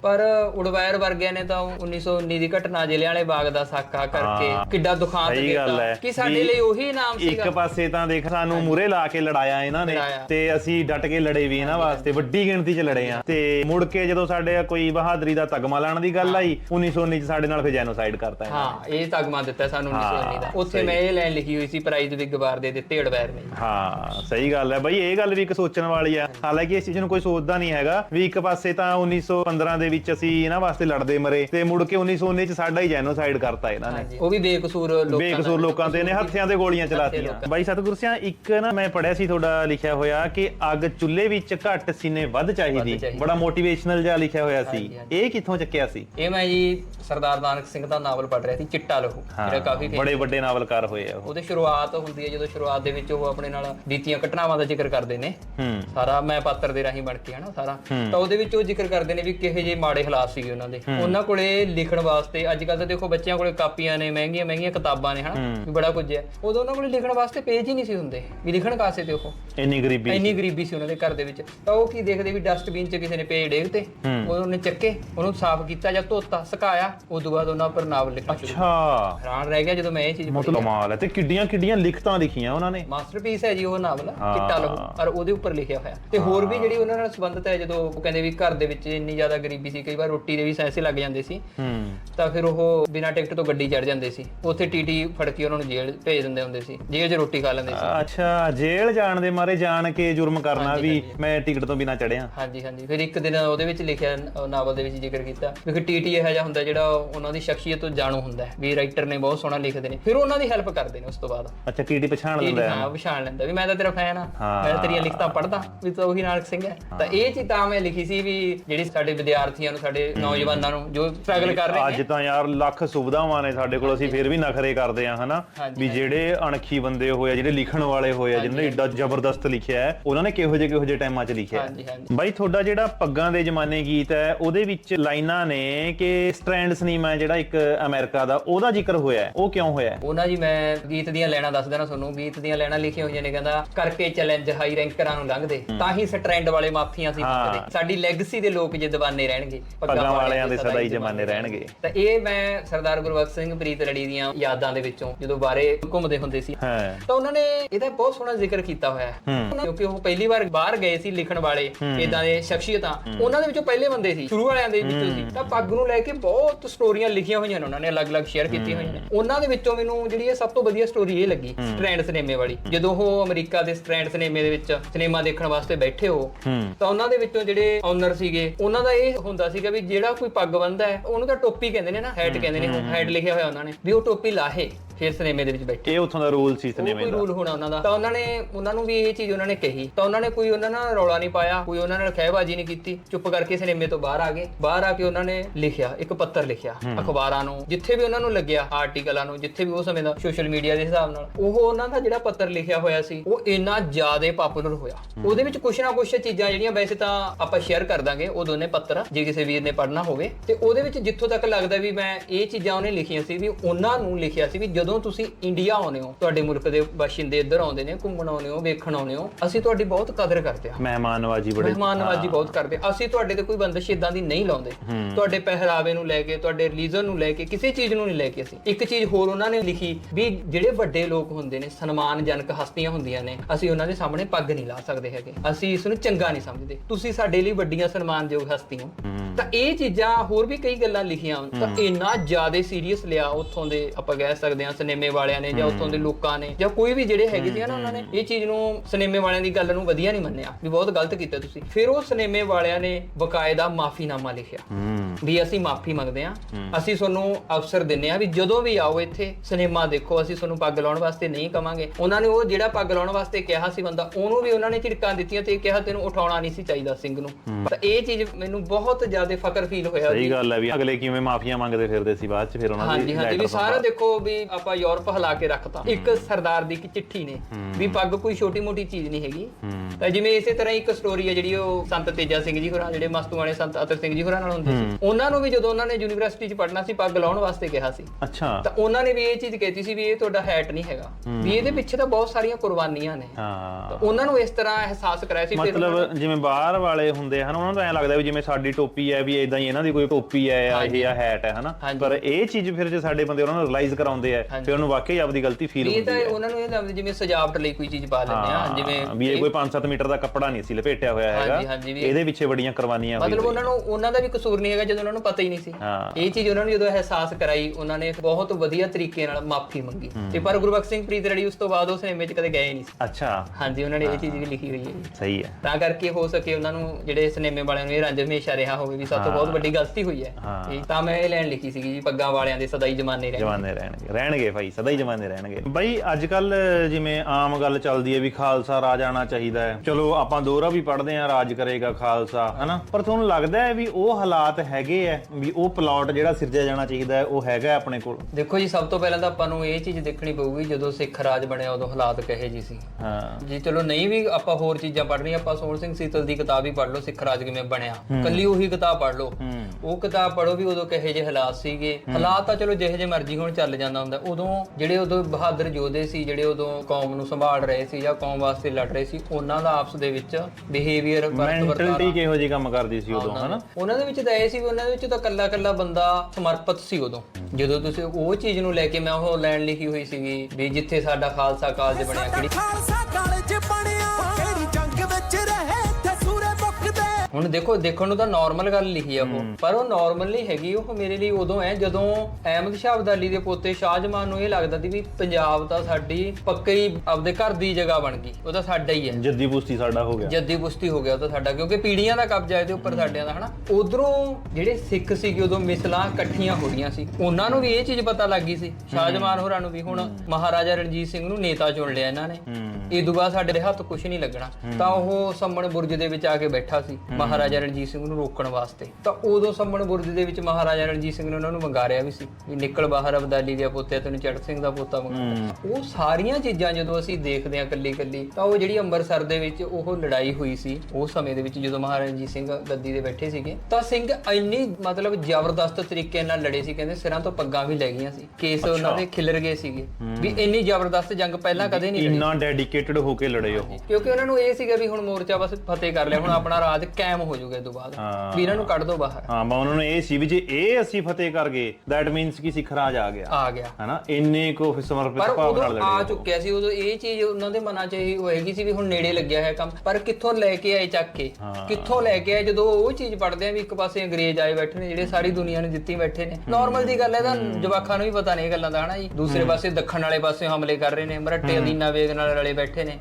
ਪਰ ਉਡਵਾਇਰ ਵਰਗਿਆਂ ਨੇ ਤਾਂ 1919 ਦੀ ਘਟਨਾ ਜ਼ਿਲ੍ਹਿਆਂ ਵਾਲੇ ਬਾਗ ਦਾ ਸਾਕਾ ਕਰਕੇ ਕਿੱਡਾ ਦੁਖਾਂਤ ਕੀਤਾ ਕਿ ਸਾਡੇ ਲਈ ਉਹੀ ਇਨਾਮ ਸੀਗਾ। ਇੱਕ ਪਾਸੇ ਤਾਂ ਦੇਖ ਸਾਨੂੰ ਮੂਰੇ ਲਾ ਕੇ ਲੜਾਇਆ ਇਹਨਾਂ ਨੇ। ਤੇ ਅਸੀਂ ਡਟ ਕੇ ਲੜੇ ਵੀ ਇਹਨਾਂ ਵਾਸਤੇ। ਵੱਡੀ ਗਿਣਤੀ 'ਚ ਲੜੇ ਆ। ਤੇ ਮੁੜ ਕੇ ਜਦੋਂ ਸਾਡੇ ਕੋਈ ਬਹਾਦਰੀ ਦਾ ਤਗਮਾ ਲਾਣ ਦੀ ਗੱਲ ਆਈ 1919 'ਚ ਸਾਡੇ ਨਾਲ ਫਿਰ ਜੈਨੋਸਾਈਡ ਕਰਤਾ ਇਹਨਾਂ ਹਾਂ ਇਹ ਤਗਮਾ ਦਿੱਤਾ ਸਾਨੂੰ 1919 ਦਾ। ਉੱਥੇ। ਮੈਂ ਇਹ ਲਾਈਨ ਲਿਖੀ ਹੋਈ ਸੀ ਪ੍ਰਾਈਜ਼ ਬਿਗ ਵਾਰ ਦੇ ਦਿੱਤੇ ਅਡਵਾਇਰ ਨੇ। ਹਾਂ ਸਹੀ ਗੱਲ ਹੈ ਬਈ ਇਹ ਗੱਲ ਵੀ ਇੱਕ ਸੋਚਣ ਵਾਲੀ ਆ। ਹਾਲਾਂਕਿ ਇਸ ਚੀਜ਼ ਨੂੰ ਕੋਈ ਸੋਚਦਾ ਨਹੀਂ ਹੈਗਾ ਵੀ ਇੱਕ ਪਾਸੇ ਤਾਂ 1915 ਦੇ ਵਿੱਚ ਅਸੀਂ ਇਹਨਾਂ ਵਾਸਤੇ ਲੜਦੇ ਮਰੇ ਤੇ ਮੁੜ ਕੇ 1919 ਚ ਸਾਡਾ ਹੀ ਜੈਨੋਸਾਈਡ ਕਰਤਾ ਇਹਨਾਂ ਨੇ। ਉਹ ਵੀ ਬੇਕਸੂਰ ਲੋਕਾਂ ਬੇਕਸੂਰ ਲੋਕਾਂ ਤੇ ਨੇ ਹੱਥਿਆਂ ਤੇ ਗੋਲੀਆਂ ਚਲਾਤੀਆਂ। ਬਾਈ ਸਤਿਗੁਰੂ ਸਿਆਂ ਇੱਕ ਨਾ ਮੈਂ ਪੜਿਆ ਸੀ ਤੁਹਾਡਾ ਲਿਖਿਆ ਹੋਇਆ ਕਿ ਅੱਗ ਚੁੱਲ੍ਹੇ ਵਿੱਚ ਘੱਟ ਸੀਨੇ ਵੱਧ ਚਾਹੀਦੀ ਚਾਹੀਦੀ। ਬੜਾ ਮੋਟੀਵੇਸ਼ਨਲ ਜਿਹਾ ਲਿਖਿਆ ਹੋਇਆ ਸੀ। ਹਾਂਜੀ, ਹਾਂਜੀ। ਇਹ ਕਿੱਥੋਂ ਚੱਕਿਆ ਸੀ? ਇਹ ਮੈਂ ਜੀ ਸਰਦਾਰ ਨਾਨਕ ਸਿੰਘ ਦਾ ਨਾਵਲ ਪੜ੍ਹ ਰਿਹਾ ਸੀ ਚਿੱਟਾ ਲਹੂ। ਜਿਹੜਾ ਕਾਫੀ famous ਬੜੇ ਵੱਡੇ ਨਾਵਲਕਾਰ ਹੋਏ ਆ ਉਹ। ਉਹਦੇ ਸ਼ੁਰੂਆਤ ਹੁੰਦੀ ਹੈ ਜਦੋਂ ਸ਼ੁਰੂਆਤ ਦੇ ਵਿੱਚ ਉਹ ਆਪਣੇ ਨਾਲ ਬੀਤੀਆਂ ਘਟਨਾਵਾਂ ਦਾ ਜ਼ਿਕਰ ਕਰਦੇ ਨੇ। ਹੂੰ। ਸਾਰਾ ਮੈਂ ਪਾਤਰ ਦੇ ਰਾਹੀਂ ਬਣ ਕੇ ਹਨਾ ਸਾਰਾ। ਤਾਂ ਉਹਦੇ ਵਿੱਚ ਉਹ ਜ਼ਿਕਰ ਕਰਦੇ ਨੇ ਵੀ ਕਿਹੋ ਜਿਹੇ ਮਾੜੇ ਹਾਲਾਤ ਸੀਗੇ ਉਹਨਾਂ ਦੇ। ਉਹਨਾਂ ਕੋਲੇ ਲਿਖਣ ਵਾਸਤੇ ਅੱਜ ਕੱਲ ਤਾਂ ਦੇਖੋ ਬੱਚਿਆਂ ਕੋਲੇ ਕਾਪੀਆਂ ਨੇ ਮਹਿੰਗੀਆਂ ਮਹਿੰਗੀਆਂ ਕਿਤਾਬਾਂ ਨੇ ਹਨਾ ਵੀ ਬੜਾ ਕੁਝ ਹੈ। ਉਦੋਂ ਉਹਨਾਂ ਕੋਲੇ ਲਿਖਣ ਵਾਸਤੇ ਪੇਜ ਹੀ ਨਹੀਂ ਸੀ ਹੁੰਦੇ। ਵੀ ਲਿਖਣ ਕਾਸੇ ਤੇ ਉਹ? ਇੰਨੀ ਗਰੀਬੀ ਇੰਨੀ ਗਰੀਬੀ ਸੀ ਉਹਨਾਂ ਦੇ ਘਰ ਦੇ ਵਿੱਚ। ਤਾਂ ਉਹ ਕੀ ਦੇਖਦੇ ਵੀ ਡਸਟਬਿਨ 'ਚ ਕਿਸੇ ਨੇ ਪੇਜ ਡੇਗ ਤੇ ਉਹਨੇ ਚੱਕੇ ਉਹਨੂੰ ਸਾਫ਼ ਕੀਤਾ ਜਾਂ ਧੋਤਾ ਸੁਕਾਇਆ ਉਸ ਤੋਂ ਬਾਅਦ ਉਹਨਾਂ ਪਰ ਨਾਵਲ ਲਿਖਣਾ ਸ਼ੁਰੂ ਅੱਛਾ। ਹੈਰਾਨ ਰਹਿ ਗਿਆ ਜਦੋਂ ਮੈਂ ਇਹ ਚੀਜ਼ ਪੜ੍ਹੀ ਮਤਲਬ ਕਮਾਲ ਹੈ। ਤੇ ਕਿੱਡੀਆਂ ਕਿੱਡੀਆਂ ਲਿਖਤਾਂ ਲਿਖੀਆਂ ਉਹਨਾਂ ਨੇ। ਮਾਸਟਰਪੀਸ ਹੈ ਜੀ ਉਹ ਨਾਵਲ। ਚਿੱਟਾ ਲਹੂ ਔਰ ਉਹਦੇ ਉੱਪਰ ਲਿਖਿਆ ਹੋਇਆ। ਤੇ ਹੋਰ ਵੀ ਜਿਹੜੀ ਉਹਨਾਂ ਨਾਲ ਸੰਬੰਧਿਤ ਹੈ ਜਦੋਂ ਉਹ ਕਹਿੰਦੇ ਵੀ ਘਰ ਦੇ ਵਿੱਚ ਇੰਨੀ ਜ਼ਿਆਦਾ ਗਰੀਬੀ ਸੀ ਕਈ ਵਾਰ ਰੋਟੀ ਦੇ ਵੀ ਸੈਂਸੇ ਲੱਗ ਜਾਂਦੇ ਸੀ ਹੂੰ। ਤਾਂ ਫਿਰ ਉਹ ਬਿਨਾਂ ਟਿਕਟ ਤੋਂ ਗੱਡੀ ਚੜ ਜਾਂਦੇ ਸੀ। ਉੱਥੇ ਟੀਟੀ ਫੜ ਕੇ ਉਹਨਾਂ ਨੂੰ ਜੇਲ੍ਹ ਭੇਜ ਦਿੰਦੇ ਹੁੰਦੇ ਸੀ ਜੇਲ੍ਹ 'ਚ ਰੋਟੀ ਖਾ ਲੈਂਦੇ ਸੀ। ਅੱਛਾ ਜੇਲ੍ਹ ਜਾਣ ਦੇ ਮਾਰੇ ਜਾਣ ਕੇ ਜੁਰਮ ਕਰਨਾ ਵੀ ਮੈਂ ਟਿਕਟ ਤੋਂ ਬਿਨਾ ਚੜਿਆ ਹਾਂਜੀ ਹਾਂਜੀ। ਫਿਰ ਇੱਕ ਦਿਨ ਉਹਦੇ ਵਿੱਚ ਲਿਖਿਆ ਨਾਵਲ ਦੇ ਵਿੱਚ ਜ਼ਿਕਰ ਕੀਤਾ। ਵੀ ਟੀਟੀ ਇਹੋ ਜਿਹਾ ਹੁੰਦਾ ਜਿਹੜਾ ਉਹਨਾਂ ਦੀ ਸ਼ਖਸੀਅਤ ਤੋਂ ਜਾਣੂ ਹੁੰਦਾ ਹੈ ਵੀ ਰਾਈਟਰ ਨੇ ਬਹੁਤ ਸੋਹਣਾ ਲਿਖਦੇ ਨੇ। ਫਿਰ ਉਹਨਾਂ ਦੀ ਹੈਲਪ ਕਰਦੇ ਨੇ ਉਸ ਤੋਂ ਬਾਅਦ। ਅੱਛਾ ਟੀਟੀ ਪਛਾਣ ਲੈਂਦਾ ਹੈ। ਪਛਾਣ ਲੈਂਦਾ ਵੀ ਮੈਂ ਤਾਂ ਤੇਰਾ ਫੈਨ ਆ। ਮੈਂ ਤੇਰੀਆਂ ਲਿਖਤਾਂ ਪੜ੍ਹਦਾ ਵੀ ਤੂੰ ਉਹੀ ਨਾਨਕ ਸਿੰਘ ਹੈ। ਤਾਂ ਇਹ ਚੀਜ਼ ਤਾਂ ਮੈਂ ਲਿਖੀ ਸੀ ਵੀ ਜਿਹੜੀ ਸਾਡੇ ਵਿਦਿਆਰਥੀਆਂ ਨੂੰ ਸਾਡੇ ਨੌਜਵਾਨਾਂ ਨੂੰ ਜੋ ਸਟਰਗਲ ਕਰ ਰਹੇ ਅੱਜ ਨੇ। ਤਾਂ ਯਾਰ ਲੱਖ ਸੁਵਿਧਾਵਾਂ ਨੇ ਸਾਡੇ ਕੋਲ ਅਸੀਂ ਫਿਰ ਵੀ ਨਖਰੇ ਕਰਦੇ ਆ ਹਨਾ? ਵੀ ਜਿਹੜੇ ਅਣਖੀ ਬੰਦੇ ਹੋਏ ਆ ਜਿਹੜੇ ਲਿਖਣ ਵਾਲੇ ਹੋਏ ਆ ਜਿਨ੍ਹਾਂ ਨੇ ਏਡਾ ਜ਼ਬਰਦਸਤ ਲਿਖਿਆ ਹੈ ਉਹਨਾਂ ਨੇ ਕਿਹੋ ਜਿਹੇ ਕਿਹੋ ਜਿਹੇ ਟਾਈਮਾਂ 'ਚ ਲਿਖਿਆ ਹੈ। ਬਾਈ ਤੁਹਾਡਾ ਜਿਹੜਾ ਪੱਗਾਂ ਦੇ ਜ਼ਮਾਨੇ ਗੀਤ ਹੈ ਉਹਦੇ ਵਿੱਚ ਲਾਈਨਾਂ ਨੇ ਕਿ ਸਟ੍ਰੈਂਡ ਸਿਨੇਮਾ ਜਿਹੜਾ ਇੱਕ ਅਮਰੀਕਾ ਦਾ ਉਹਦਾ ਜ਼ਿਕਰ ਹੋਇਆ ਹੈ ਉਹ ਕਿਉਂ ਹੋਇਆ ਹੈ? ਉਹਨਾਂ ਜੀ ਮੈਂ ਗੀਤ ਦੀਆਂ ਲੈਣਾ ਦੱਸ ਦੇਣਾ ਤੁਹਾਨੂੰ। ਗੀਤ ਦੀਆਂ ਲੈਣਾ ਲਿਖੀਆਂ ਹੋਈਆਂ ਨੇ ਕਹਿੰਦਾ ਕਰਕੇ ਚੈਲੰਜ ਹਾਈ ਰੈਂਕਰਾਂ ਨੂੰ ਲੰਘਦੇ। ਤਾਂ ਹੀ ਸਟ੍ਰੈਂਡ ਵਾਲੇ ਮਾਫੀਆਂ ਸੀ ਹਾਂ। ਸਾਡੀ ਲੈਗਸੀ ਦੇ ਲੋਕ ਜੇ ਦੀਵਾਨੇ ਰਹਿਣਗੇ ਪੱਗਾਂ ਵਾਲਿਆਂ ਦੇ ਸਦਾ ਹੀ ਜ਼ਮਾਨੇ ਰਹਿਣਗੇ। ਤਾਂ ਇਹ ਮੈਂ ਸਰਦਾਰ ਗੁਰਬਖਸ਼ ਸਿੰਘ ਪ੍ਰੀਤ ਲੜੀ ਦੀਆਂ ਯਾਦਾਂ ਦੇ ਵਿੱਚੋਂ ਜਦੋਂ ਬਾਰੇ ਘੁੰਮਦੇ ਹੁੰਦੇ ਸੀ। ਹਾਂ। ਤਾਂ ਉਹਨਾਂ ਨੇ ਇਹਦਾ ਬਹੁਤ ਸੋਹਣਾ ਜ਼ਿਕਰ ਕੀਤਾ ਹੋਇਆ। ਹੈ। ਕਿਉਂਕਿ ਉਹ ਪਹਿਲੀ ਵਾਰ ਬਾਹਰ ਗਏ ਸੀ ਲਿਖਣ ਵਾਲੇ ਇਦਾਂ ਦੇ ਸ਼ਖਸੀਅਤਾਂ ਉਹਨਾਂ ਦੇ ਵਿੱਚੋਂ ਪਹਿਲੇ ਬੰਦੇ ਸੀ ਸ਼ੁਰੂ ਵਾਲਿਆਂ ਦੇ ਵਿੱਚੋਂ ਸੀ। ਤਾਂ ਪੱਗ ਨੂੰ ਲੈ ਕੇ ਬਹੁਤ ਸਟੋਰੀਆਂ ਲਿਖੀਆਂ ਹੋਈਆਂ ਨੇ ਉਹਨਾਂ ਨੇ ਅਲੱਗ-ਅਲੱਗ ਸ਼ੇਅਰ ਕੀਤੀਆਂ ਹੋਈਆਂ ਨੇ। ਉਹਨਾਂ ਦੇ ਵਿੱਚੋਂ ਮੈਨੂੰ ਜਿਹੜੀ ਇਹ ਸਭ ਤੋਂ ਵਧੀਆ ਸਟੋਰੀ ਇਹ ਲੱਗੀ ਸਟ੍ਰੈਂਡ ਸਿਨੇਮੇ ਵਾਲੀ। ਜਦੋਂ ਉਹ ਅਮਰੀਕਾ ਦੇ ਸਟ੍ਰੈਂਡ ਸਿਨੇਮੇ ਦੇ ਵਿੱਚ ਸਿਨੇਮਾ ਦੇਖਣ ਵਾਸਤੇ ਬੈਠੇ ਹੋ। ਤਾਂ ਉਹਨਾਂ ਦੇ ਵਿੱਚੋਂ ਜਿਹੜੇ ਓਨਰ ਸੀਗੇ ਉਹਨਾਂ ਦਾ ਇਹ ਹੁੰਦਾ ਸੀਗਾ ਵੀ ਜਿਹੜਾ ਕੋਈ ਪੱਗ ਬੰਨਦਾ ਹੈ ਉਹਨੂੰ ਤਾਂ ਟੋਪੀ ਕਹਿੰਦੇ ਨੇ ਨਾ ਹੈਟ ਕਹਿੰਦੇ ਨੇ ਹੈਟ ਲਿਖਿਆ ਹੋਇਆ ਉਹਨਾਂ ਨੇ ਵੀ ਉਹ ਟੋਪੀ ਲਾਹੇ। ਫਿਰ ਸਿਨੇਮੇ ਦੇ ਵਿੱਚ ਬੈਠੇ। ਇਹ ਉੱਥੋਂ ਦਾ ਰੂਲ ਸੀ ਉਹ ਸਿਨੇਮੇ ਕੋਈ ਦਾ। ਰੂਲ ਹੋਣਾ ਉਹਨਾਂ ਦਾ। ਤਾਂ ਉਹਨਾਂ ਨੇ ਉਹਨਾਂ ਨੂੰ ਵੀ ਇਹ ਚੀਜ਼ ਉਹਨਾਂ ਨੇ ਕਹੀ। ਤਾਂ ਉਹਨਾਂ ਨੇ ਕੋਈ ਉਹਨਾਂ ਨਾਲ ਰੌਲਾ ਨਹੀਂ ਪਾਇਆ ਕੋਈ ਉਹਨਾਂ ਨਾਲ ਖਹਿਬਾਜ਼ੀ ਨਹੀਂ ਕੀਤੀ। ਚੁੱਪ ਕਰਕੇ ਸਿਨੇਮੇ ਤੋਂ ਬਾਹਰ ਆ ਗਏ। ਬਾਹਰ ਆ ਕੇ ਉਹਨਾਂ ਨੇ ਲਿਖਿਆ ਇੱਕ ਪੱਤਰ ਲਿਖਿਆ ਅਖਬਾਰਾਂ ਨੂੰ। ਜਿੱਥੇ ਵੀ ਉਹਨਾਂ ਨੂੰ ਲੱਗਿਆ ਆਰਟੀਕਲਾਂ ਨੂੰ ਜਿੱਥੇ ਵੀ ਉਹ ਸਮੇਂ ਦਾ ਸੋਸ਼ਲ ਮੀਡੀਆ ਦੇ ਹਿਸਾਬ ਨਾਲ। ਉਹ ਉਹਨਾਂ ਦਾ ਜਿਹੜਾ ਪੱਤਰ ਲਿਖਿਆ ਹੋਇਆ ਸੀ ਉਹ ਇੰਨਾ ਜ਼ਿਆਦਾ ਪਪੂਲਰ ਹੋਇਆ। ਉਹਦੇ ਵਿੱਚ ਕੁਛ ਨਾ ਕੁਛ ਚੀਜ਼ਾਂ ਜਿਹੜੀਆਂ ਵੈਸੇ ਤਾਂ ਆਪਾਂ ਸ਼ੇਅਰ ਕਰ ਦਾਂਗੇ ਉਹ ਦੋਨੇ ਪੱਤਰ ਜੇ ਕਿਸੇ ਵੀਰ ਨੇ ਪੜ੍ਹਨਾ ਹੋਵੇ। ਤੇ ਉਹਦੇ ਵਿੱਚ ਜਿੱਥੋਂ ਤੱਕ ਲੱਗਦਾ ਵੀ ਮੈਂ ਇਹ ਚੀਜ਼ਾਂ ਉਹਨੇ ਲਿਖੀਆਂ ਸੀ ਵੀ ਉਹਨਾਂ ਨੂੰ ਲਿਖਿਆ ਸੀ ਵੀ ਜਦੋਂ ਤੁਸੀਂ ਇੰਡੀਆ ਆਉਂਦੇ ਹੋ ਤੁਹਾਡੇ ਮੁਲਕ ਦੇ ਬਾਸ਼ਿੰਦੇ ਇੱਧਰ ਆਉਂਦੇ ਨੇ ਘੁੰਮਣ ਆਉਂਦੇ ਹੋ ਵੇਖਣ ਆਉਂਦੇ ਹੋ ਅਸੀਂ ਤੁਹਾਡੀ ਬਹੁਤ ਕਦਰ ਕਰਦੇ ਹਾਂ। ਮਹਿਮਾਨ ਨਵਾਜੀ ਬੜੇ ਮਹਿਮਾਨ ਨਵਾਜੀ ਬਹੁਤ ਕਰਦੇ ਅਸੀਂ ਤੁਹਾਡੇ ਤੇ ਕੋਈ ਬੰਦਸ਼ ਇਦਾਂ ਦੀ ਨਹੀਂ ਲਾਉਂਦੇ। ਤੁਹਾਡੇ ਪਹਿਰਾਵੇ ਨੂੰ ਲੈ ਕੇ ਤੁਹਾਡੇ ਰਿਲੀਜਨ ਨੂੰ ਲੈ ਕੇ ਕਿਸੇ ਚੀਜ਼ ਨੂੰ ਨਹੀਂ ਲੈ ਕੇ ਅਸੀਂ। ਇੱਕ ਚੀਜ਼ ਹੋਰ ਉਹਨਾਂ ਨੇ ਲਿਖੀ ਵੀ ਜਿਹੜੇ ਵੱਡੇ ਲੋਕ ਹੁੰਦੇ ਨੇ ਸਨਮਾਨਜਨਕ ਹਸਤੀਆਂ ਹੁੰਦੀਆਂ ਨੇ ਅਸੀਂ ਉਹਨਾਂ ਦੇ ਸਾਹਮਣੇ ਪੱਗ ਨਹੀਂ ਲਾ ਸਕਦੇ ਹੈਗੇ। ਅਸੀਂ ਇਸ ਨੂੰ ਚੰਗਾ ਨਹੀਂ ਸਮਝਦੇ। ਤੁਸੀਂ ਸਾਡੇ ਲਈ ਵੱਡੀਆਂ ਸਨਮਾਨਯੋਗ ਹਸਤੀ ਹੋ। ਤਾਂ ਇਹ ਚੀਜ਼ਾਂ ਹੋਰ ਵੀ ਕਈ ਗੱਲਾਂ ਲਿਖੀਆਂ ਤਾਂ ਇੰਨਾ ਜ਼ਿਆਦਾ ਸੀਰੀਅਸ ਲਿਆ ਉੱਥੋਂ ਦੇ ਆਪਾਂ ਕਹਿ ਸਕਦੇ ਹਾਂ ਸਿਨੇਮੇ ਵਾਲਿਆਂ ਨੇ ਜਾਂ ਉੱਥੋਂ ਦੇ ਲੋਕਾਂ ਨੇ ਜਾਂ ਕੋਈ ਵੀ ਜਿਹੜੇ ਹੈਗੇ ਸੀ ਨਾ ਉਹਨਾਂ ਨੇ ਇਹ ਚੀਜ਼ ਨੂੰ ਸਿਨੇਮੇ ਵਾਲਿਆਂ ਦੀ ਗੱਲ ਨੂੰ ਵਧੀਆ ਨਹੀਂ ਮੰਨਿਆ ਵੀ ਬਹੁਤ ਗਲਤ ਕੀਤਾ ਤੁਸੀਂ। ਫਿਰ ਉਹ ਸਿਨੇਮੇ ਵਾਲਿਆਂ ਨੇ ਬਕਾਇਦਾ ਮਾਫੀਨਾਮਾ ਲਿਖਿਆ। ਵੀ ਅਸੀਂ ਮਾਫੀ ਮੰਗਦੇ ਹਾਂ ਅਸੀਂ ਤੁਹਾਨੂੰ ਅਵਸਰ ਦਿੰਨੇ ਆ ਵੀ ਜਦੋਂ ਵੀ ਆਓ ਇੱਥੇ ਸਿਨੇਮਾ ਦੇਖੋ ਅਸੀਂ ਤੁਹਾਨੂੰ ਪੱਗ ਲਾਉਣ ਵਾਸਤੇ ਨਹੀਂ ਕਵਾਂਗੇ। ਉਹਨਾਂ ਨੇ ਉਹ ਜਿਹੜਾ ਪੱਗ ਲਾਉਣ ਵਾਸਤੇ ਕਿਹਾ ਸੀ ਬੰਦਾ ਉਹਨੂੰ ਵੀ ਉਹਨਾਂ ਨੇ ਝਿੜਕਾਂ ਦਿੱਤੀਆਂ ਤੇ ਕਿਹਾ ਤੈਨੂੰ ਉਠਾਉਣਾ ਨਹੀਂ ਸੀ ਚਾਹੀਦਾ ਸਿੰਘ ਨੂੰ। ਤਾਂ ਇਹ ਚੀਜ਼ ਮੈਨੂੰ ਬਹੁਤ ਜ਼ਿਆਦਾ ਫਖਰ ਫੀਲ ਹੋਇਆ ਸਹੀ ਗੱਲ ਹੈ ਵੀ ਅਗਲੇ ਕਿਵੇਂ ਮਾਫੀਆਂ ਮੰਗਦੇ ਫਿਰਦੇ ਸੀ ਬਾਅਦ ਚ ਫਿਰ ਉਹਨਾਂ ਹਾਂਜੀ ਹਾਂਜੀ ਵੀ ਸਾਰਾ ਦੇਖੋ ਵੀ ਆਪਾਂ ਯੂਰਪ ਹਿਲਾ ਕੇ ਰੱਖਤਾ। ਇੱਕ ਸਰਦਾਰ ਦੀ ਇੱਕ ਚਿੱਠੀ ਨੇ ਵੀ ਪੱਗ ਕੋਈ ਛੋਟੀ ਮੋਟੀ ਚੀਜ਼ ਨਹੀਂ ਹੈਗੀ। ਤਾਂ ਜਿਵੇਂ ਇਸੇ ਤਰ੍ਹਾਂ ਇੱਕ ਸਟੋਰੀ ਹੈ ਜਿਹੜੀ ਉਹ ਸੰਤ ਤੇਜਾ ਸਿੰਘ ਜੀ ਹੋਰਾਂ ਜਿਹੜੇ ਮਸਤੂ ਵਾਲੇ ਸੰਤ ਅਤਰ ਸਿੰਘ ਜੀ ਹੋਰਾਂ ਨਾਲ ਹੁੰਦੇ ਸੀ। ਉਹਨਾਂ ਨੂੰ ਵੀ ਜਦੋਂ ਉਹਨਾਂ ਨੇ ਯੂਨੀਵਰਸਿਟੀ 'ਚ ਪੜ੍ਹਨਾ ਸੀ ਪੱਗ ਲਾਉਣ ਵਾਸਤੇ ਕਿਹਾ ਸੀ। ਅੱਛਾ। ਤਾਂ ਉਹਨਾਂ ਨੇ ਵੀ ਇਹ ਚੀਜ਼ ਕਹਿਤੀ ਸੀ ਵੀ ਇਹ ਤੁਹਾਡਾ ਹੈਟ ਨਹੀਂ ਹੈਗਾ। ਵੀ ਇਹਦੇ ਪਿੱਛੇ ਤਾਂ ਬਹੁਤ ਸਾਰੀਆਂ ਕੁਰਬਾਨੀਆਂ ਨੇ। ਹਾਂ। ਤਾਂ ਉਹਨਾਂ ਨੂੰ ਇਸ ਤਰ੍ਹਾਂ ਅਹਿਸਾਸ ਕਰਾਇਆ ਸੀ ਮਤਲਬ ਜਿਵੇਂ ਬਾਹਰ ਵਾਲੇ ਹੁੰਦੇ ਹਨ ਉਹਨਾਂ ਨੂੰ ਐਂ ਲੱਗਦਾ ਵੀ ਜਿਵੇਂ ਸਾਡੀ ਟੋਪੀ ਹੈ ਵੀ ਇਦਾਂ ਹੀ ਇਹਨਾਂ ਦੀ ਕੋਈ ਟੋਪੀ ਹੈ ਜਾਂ ਇਹ ਆ ਹੈਟ ਹੈ ਹਨਾ। ਪਰ ਇਹ ਚੀਜ਼ ਫਿਰ ਜੇ ਸਾਡੇ ਬੰਦੇ ਉਹਨਾਂ ਨੂੰ ਰਿਅਲਾਈਜ਼ ਕਰਾਉਂਦੇ ਆ ਫਿਰ ਉਹਨੂੰ ਵਾਕਈ ਆਪਦੀ ਗਲਤੀ ਫੀਲ ਵੀ ਇਹ ਹੁੰਦੀ ਤਾਂ ਹੈ। ਉਹਨਾਂ ਨੂੰ ਇਹ ਲੱਗਦਾ ਜਿਵੇਂ ਸਜਾਵਟ ਲਈ ਕੋਈ ਚੀਜ਼ ਪਾ ਲੈਂਦੇ ਆ ਜਿਵੇਂ ਵੀ ਇਹ ਕੋਈ 5-7 ਮੀਟਰ ਦਾ ਕੱਪੜਾ ਨਹੀਂ ਸੀ ਲਪੇਟਿਆ ਹੋਇਆ ਹੈਗਾ। ਹਾਂਜੀ, ਹਾਂਜੀ, ਵੀ- ਇਹਦੇ ਪਿੱਛੇ ਬੜੀਆਂ ਕੁਰਬਾਨੀਆਂ ਹੋਈਆਂ ਮਤਲਬ ਉਹਨਾਂ ਨੂੰ ਉਹਨਾਂ ਦਾ ਵੀ ਕਸੂਰ ਨਹੀਂ ਹੈਗਾ ਜਦੋਂ ਉਹਨਾਂ ਨੂੰ ਪਤਾ ਹੀ ਨਹੀਂ ਸੀ। ਹਾਂ। ਇਹ ਚੀਜ਼ ਉਹਨਾਂ ਨੂੰ ਜਦੋਂ ਅਹਿਸਾਸ ਕਰਾਈ ਉਹਨਾਂ ਨੇ ਬਹੁਤ ਵਧੀਆ ਤਰੀਕੇ ਨਾਲ ਮਾਫੀ ਮੰਗੀ। ਤੇ ਪਰ ਗੁਰਬਖਸ਼ ਸਿੰਘ ਪ੍ਰੀਤ ਰੜੀ ਉਸ ਤੋਂ ਬਾਅਦ ਉਸ ਸਿਨੇਮੇ 'ਚ ਕਦੇ ਗਏ ਨਹੀਂ ਸੀ। ਅੱਛਾ। ਹਾਂਜੀ ਉਹਨਾਂ ਨੇ ਇਹ ਚੀਜ਼ ਵੀ ਲਿਖੀ ਹੋਈ ਹੈ। ਸਹੀ ਹੈ। ਤਾਂ ਕਰਕੇ ਹੋ ਸਕੇ ਉਹਨਾਂ ਨੂੰ ਜਿਹੜੇ ਸਿਨੇਮੇ ਵਾਲਿਆਂ ਨੂੰ ਇਹ ਰੰਜ ਹਮੇਸ਼ਾ ਰਿਹਾ ਹੋਵੇ ਵੀ ਸਭ ਤੋਂ ਬਹੁਤ ਵੱਡੀ ਗਲਤੀ ਹੋਈ ਹੈ। ਹਾਂ। ਇਹ ਤਾਂ ਮੈਂ ਇਹ ਲੈਣ ਲਿਖੀ ਸੀਗੀ ਜੀ ਪੱਗਾਂ ਵਾਲਿਆਂ ਦੇ ਸਦਾ ਹੀ ਜਮਾਨੇ ਰਹੇ ਜਵਾਨੇ ਰਹਿਣਗੇ ਰਹਿਣਗੇ। ਭਾਈ ਸਦਾ ਹੀ ਜਵਾਨੇ ਰਹਿਣਗੇ। ਬਈ ਅੱਜ ਕੱਲ ਜਿਵੇਂ ਆਮ ਗੱਲ ਚੱਲਦੀ ਹੈ ਵੀ ਖਾਲਸਾ ਰਾਜ ਆਣਾ ਚਾਹੀਦਾ ਹੈ। ਚਲੋ ਆਪਾਂ ਦੋਹਰਾ ਵੀ ਪੜ੍ਹਦੇ ਆ ਰਾਜ ਕਰੇਗਾ ਖਾਲਸਾ ਹਨਾ? ਪਰ ਤੁਹਾਨੂੰ ਲੱਗਦਾ ਹੈ ਵੀ ਉਹ ਹਾਲਾਤ ਹੈਗੇ ਆ ਵੀ ਉਹ ਪਲਾਟ ਜਿਹੜਾ ਸਿਰਜਿਆ ਜਾਣਾ ਚਾਹੀਦਾ ਹੈ ਉਹ ਹੈਗਾ ਆਪਣੇ ਕੋਲ? ਦੇਖੋ ਜੀ ਸਭ ਤੋਂ ਪਹਿਲਾਂ ਤਾਂ ਆਪਾਂ ਨੂੰ ਇਹ ਚੀਜ਼ ਦੇਖਣੀ ਪਊਗੀ ਜਦੋਂ ਸਿੱਖ ਰਾਜ ਬਣਿਆ ਉਦੋਂ ਹਾਲਾਤ ਕਹੇ ਜੀ ਸੀ। ਹਾਂ। ਜੀ ਚਲੋ ਨਹੀਂ ਵੀ ਆਪਾਂ ਹੋਰ ਚੀਜ਼ਾਂ ਪੜ੍ਹਨੀਆਂ ਆਪਾਂ ਸੋਹਣ ਸਿੰਘ ਸੀਤਲ ਦੀ ਕਿਤਾਬ ਹੀ ਪੜ੍ਹ ਲਓ ਸਿੱਖ ਰਾਜ ਕਿਵੇਂ ਬਣਿਆ। ਕੱਲੀ ਉਹੀ ਕਿਤਾਬ ਪੜ੍ਹ ਲਓ। ਉਹ ਕਿਤਾਬ ਪੜ੍ਹੋ ਵੀ ਉਦੋਂ ਕਹੇ ਜਿਹੇ ਹਾਲਾਤ ਸੀਗੇ। ਹਾਲਾਤ ਤਾਂ ਚਲੋ ਜਿਹੇ ਜਿਹੇ ਮਰਜ਼ੀ ਹੋਣ ਚੱਲ ਜਾਂਦਾ ਹੁੰਦਾ। ਉਦੋਂ ਜਿਹੜੇ ਉਦੋਂ ਬਹਾਦਰ ਯੋਧੇ ਸੀ ਜਿਹੜੇ ਉਦੋਂ ਕੌਮ ਨੂੰ ਸੰਭਾਲ ਰਹੇ ਸੀ ਜਾਂ ਕੌਮ ਵਾਸਤੇ ਲੜ ਰਹੇ ਸੀ ਉਹਨਾਂ ਦਾ ਆਪਸ ਦੇ ਵਿੱਚ ਬਿਹੇਵੀਅਰ ਮੈਂਟਲਿਟੀ ਕਿਹੋ ਜੀ ਕੰਮ ਕਰਦੀ ਸੀ ਉਦੋਂ ਹਨਾ? ਉਹਨਾਂ ਦੇ ਵਿੱਚ ਤਾਂ ਇਹ ਸੀ ਵੀ ਉਹਨਾਂ ਦੇ ਵਿੱਚ ਤਾਂ ਕੱਲਾ ਕੱਲਾ ਬੰਦਾ ਸਮਰਪਿਤ ਸੀ ਉਦੋਂ। ਜਦੋਂ ਤੁਸੀਂ ਉਹ ਚੀਜ਼ ਨੂੰ ਲੈ ਕੇ ਮੈਂ ਉਹ ਲਾਈਨ ਲਿਖੀ ਹੋਈ ਸੀਗੀ ਵੀ ਜਿੱਥੇ ਸਾਡਾ ਖਾਲਸਾ ਕਾਲਜ ਬਣਿਆ ਕਿਹੜੀ ਖਾਲਸਾ ਕਾਲਜ ਬਣਿਆ। ਹੁਣ ਦੇਖੋ ਦੇਖਣ ਨੂੰ ਤਾਂ ਨਾਰਮਲ ਗੱਲ ਲਿਖੀ ਆ ਉਹ। ਪਰ ਉਹ ਨਾਰਮਲ ਨਹੀਂ ਹੈਗੀ ਉਹ ਮੇਰੇ ਲਈ ਉਦੋਂ ਹੈ ਜਦੋਂ ਅਹਿਮਦ ਸ਼ਾਹ ਅਬਦਾਲੀ ਦੇ ਪੋਤੇ ਸ਼ਾਹਜਮਾਨ ਨੂੰ ਇਹ ਲੱਗਦਾ ਸੀ ਵੀ ਪੰਜਾਬ ਤਾਂ ਸਾਡੀ ਪੱਕੀ ਆਪਦੇ ਘਰ ਦੀ ਜਗ੍ਹਾ ਬਣ ਗਈ ਉਹ ਤਾਂ ਸਾਡਾ ਹੀ ਹੈ ਜੱਦੀ ਪੁਸ਼ਤੀ ਸਾਡਾ ਹੋ ਗਿਆ। ਜੱਦੀ ਪੁਸ਼ਤੀ ਹੋ ਗਿਆ ਉਹ ਤਾਂ ਸਾਡਾ ਕਿਉਂਕਿ ਪੀੜੀਆਂ ਦਾ ਕਬਜ਼ਾ ਇਹਦੇ ਉੱਪਰ ਸਾਡਿਆਂ ਦਾ ਹਨਾ? ਉਧਰੋਂ ਜਿਹੜੇ ਸਿੱਖ ਸੀਗੇ ਉਦੋਂ ਮਿਸਲਾਂ ਇਕੱਠੀਆਂ ਹੋ ਰਹੀਆਂ ਸੀ। ਉਹਨਾਂ ਨੂੰ ਵੀ ਇਹ ਚੀਜ਼ ਪਤਾ ਲੱਗ ਗਈ ਸੀ ਸ਼ਾਹਜਮਾਨ ਹੋਰਾਂ ਨੂੰ ਵੀ। ਹੁਣ ਮਹਾਰਾਜਾ ਰਣਜੀਤ ਸਿੰਘ ਨੂੰ ਨੇਤਾ ਚੁਣ ਲਿਆ ਇਹਨਾਂ ਨੇ। ਇਹ ਤੋਂ ਬਾਅਦ ਸਾਡੇ ਹੱਥ ਕੁਝ ਨਹੀਂ ਲੱਗਣਾ। ਤਾਂ ਉਹ ਸੰਮਣ ਬੁਰਜ ਦੇ ਵਿੱਚ ਆ ਕੇ ਬੈਠਾ ਸੀ। ਮਹਾਰਾਜਾ ਰਣਜੀਤ ਸਿੰਘ ਨੂੰ ਰੋਕਣ ਵਾਸਤੇ। ਤਾਂ ਉਦੋਂ ਸੰਮਣ ਬੁਰਜ ਦੇ ਵਿੱਚ ਮਹਾਰਾਜਾ ਰਣਜੀਤ ਸਿੰਘ ਨੇ ਉਹਨਾਂ ਨੂੰ ਮੰਗਾਰਿਆ ਵੀ ਸੀ ਵੀ ਨਿਕਲ ਬਾਹਰ ਅਬਦਾਲੀ ਦੇ ਪੁੱਤੇ ਤੈਨੂੰ ਚੜ੍ਹ ਸਿੰਘ ਦਾ ਪੋਤਾ ਮੰਗਾਇਆ ਉਹ ਸਾਰੀਆਂ ਚੀਜ਼ਾਂ ਜਦੋਂ ਅਸੀਂ ਦੇਖਦੇ ਹਾਂ ਕੱਲੀ ਕੱਲੀ ਤਾਂ ਉਹ ਜਿਹੜੀ ਅੰਮ੍ਰਿਤਸਰ ਦੇ ਵਿੱਚ ਉਹ ਲੜਾਈ ਹੋਈ ਸੀ ਉਸ ਸਮੇਂ ਦੇ ਵਿੱਚ ਜਦੋਂ ਮਹਾਰਾਜਾ ਰਣਜੀਤ ਸਿੰਘ ਗੱਦੀ ਦੇ ਬੈਠੇ ਸੀਗੇ ਤਾਂ ਸਿੰਘ ਇੰਨੀ ਮਤਲਬ ਜ਼ਬਰਦਸਤ ਤਰੀਕੇ ਨਾਲ ਲੜੇ ਸੀ ਕਹਿੰਦੇ ਸਿਰਾਂ ਤੋਂ ਪੱਗਾਂ ਵੀ ਲੈ ਗਈਆਂ ਸੀ। ਕੇਸ ਉਹਨਾਂ ਦੇ ਖਿਲਰ ਗਏ ਸੀਗੇ। ਵੀ ਇੰਨੀ ਜ਼ਬਰਦਸਤ ਜੰਗ ਪਹਿਲਾਂ ਕਦੇ ਨਹੀਂ ਲੜੀ। ਇੰਨਾ ਡੈਡੀਕੇਟਡ ਹੋ ਕੇ ਲੜੇ ਉਹ। ਕਿਉਂਕਿ ਉਹਨਾਂ ਨੂੰ ਇਹ ਸੀਗਾ ਵੀ ਹੁਣ ਮੋਰਚਾ ਬਸ ਫਤਿਹ ਕਰ ਲਿਆ ਹੁਣ ਆਪਣਾ ਰਾਜ ਕਾਇਮ ਹੋ ਜਾਊਗਾ ਇਹ ਤੋਂ ਬਾਅਦ। ਹਾਂ। ਵੀ ਇਹਨਾਂ ਨੂੰ ਕੱਢ ਦੋ ਬਾਹਰ। ਹਾਂ ਮੈਂ ਉਹਨਾਂ ਨੂੰ ਇਹ ਸੀ ਵੀ ਜੇ ਇਹ ਅਸੀਂ ਫਤਿਹ ਕਰ ਗਏ ਦੈਟ ਮੀਨਸ ਕਿ ਸਿੱਖ ਰਾਜ ਆ ਗਿਆ। ਆ ਗਿਆ। ਹਨਾ? ਇੰਨੇ ਕੋ ਫਿਰ ਸਮਰਪਿਤ ਪਰ ਭਾਵ ਉਦੋਂ ਨਾਲ ਆ। ਚੁੱਕਿਆ ਸੀ ਉਦੋਂ ਇਹ ਚੀਜ਼ ਉਹਨਾਂ ਦੇ ਮਨਾਂ 'ਚ ਇਹ ਹੋਏਗੀ ਸੀ ਵੀ ਹੁਣ ਨੇੜੇ ਲੱਗਿਆ ਹੈ ਕੰਮ। ਪਰ ਕਿੱਥੋਂ ਲੈ ਕੇ ਆਏ ਚੱਕ ਕੇ? ਕਿੱਥੋਂ ਲੈ ਕੇ ਆਏ? ਜਦੋਂ ਉਹ ਚੀਜ਼ ਪੜਦੇ ਆ ਵੀ ਇੱਕ ਪਾਸੇ ਅੰਗਰੇਜ਼ ਆਏ ਬੈਠੇ ਨੇ ਜਿਹੜੇ ਸਾਰੀ ਦੁਨੀਆ ਨੂੰ ਜਿੱਤੀ ਬੈਠੇ ਨੇ। ਨਾਰਮਲ ਦੀ ਗੱਲ ਹੈ ਤਾਂ ਜਵਾਖਾਂ ਨੂੰ ਵੀ ਪਤਾ ਨਹੀਂ ਇਹ ਗੱਲਾਂ ਦਾ ਹਨਾ ਜੀ? ਦੂਸਰੇ ਪਾਸੇ ਦੱਖਣ ਵਾਲੇ ਪਾਸੇ ਹਮਲੇ ਕਰ ਰਹੇ ਨੇ ਮਰਾਠੇ ਅਦੀਨਾ ਵੇਗ ਨਾਲ ਰਲੇ ਬੈਠੇ ਨੇ।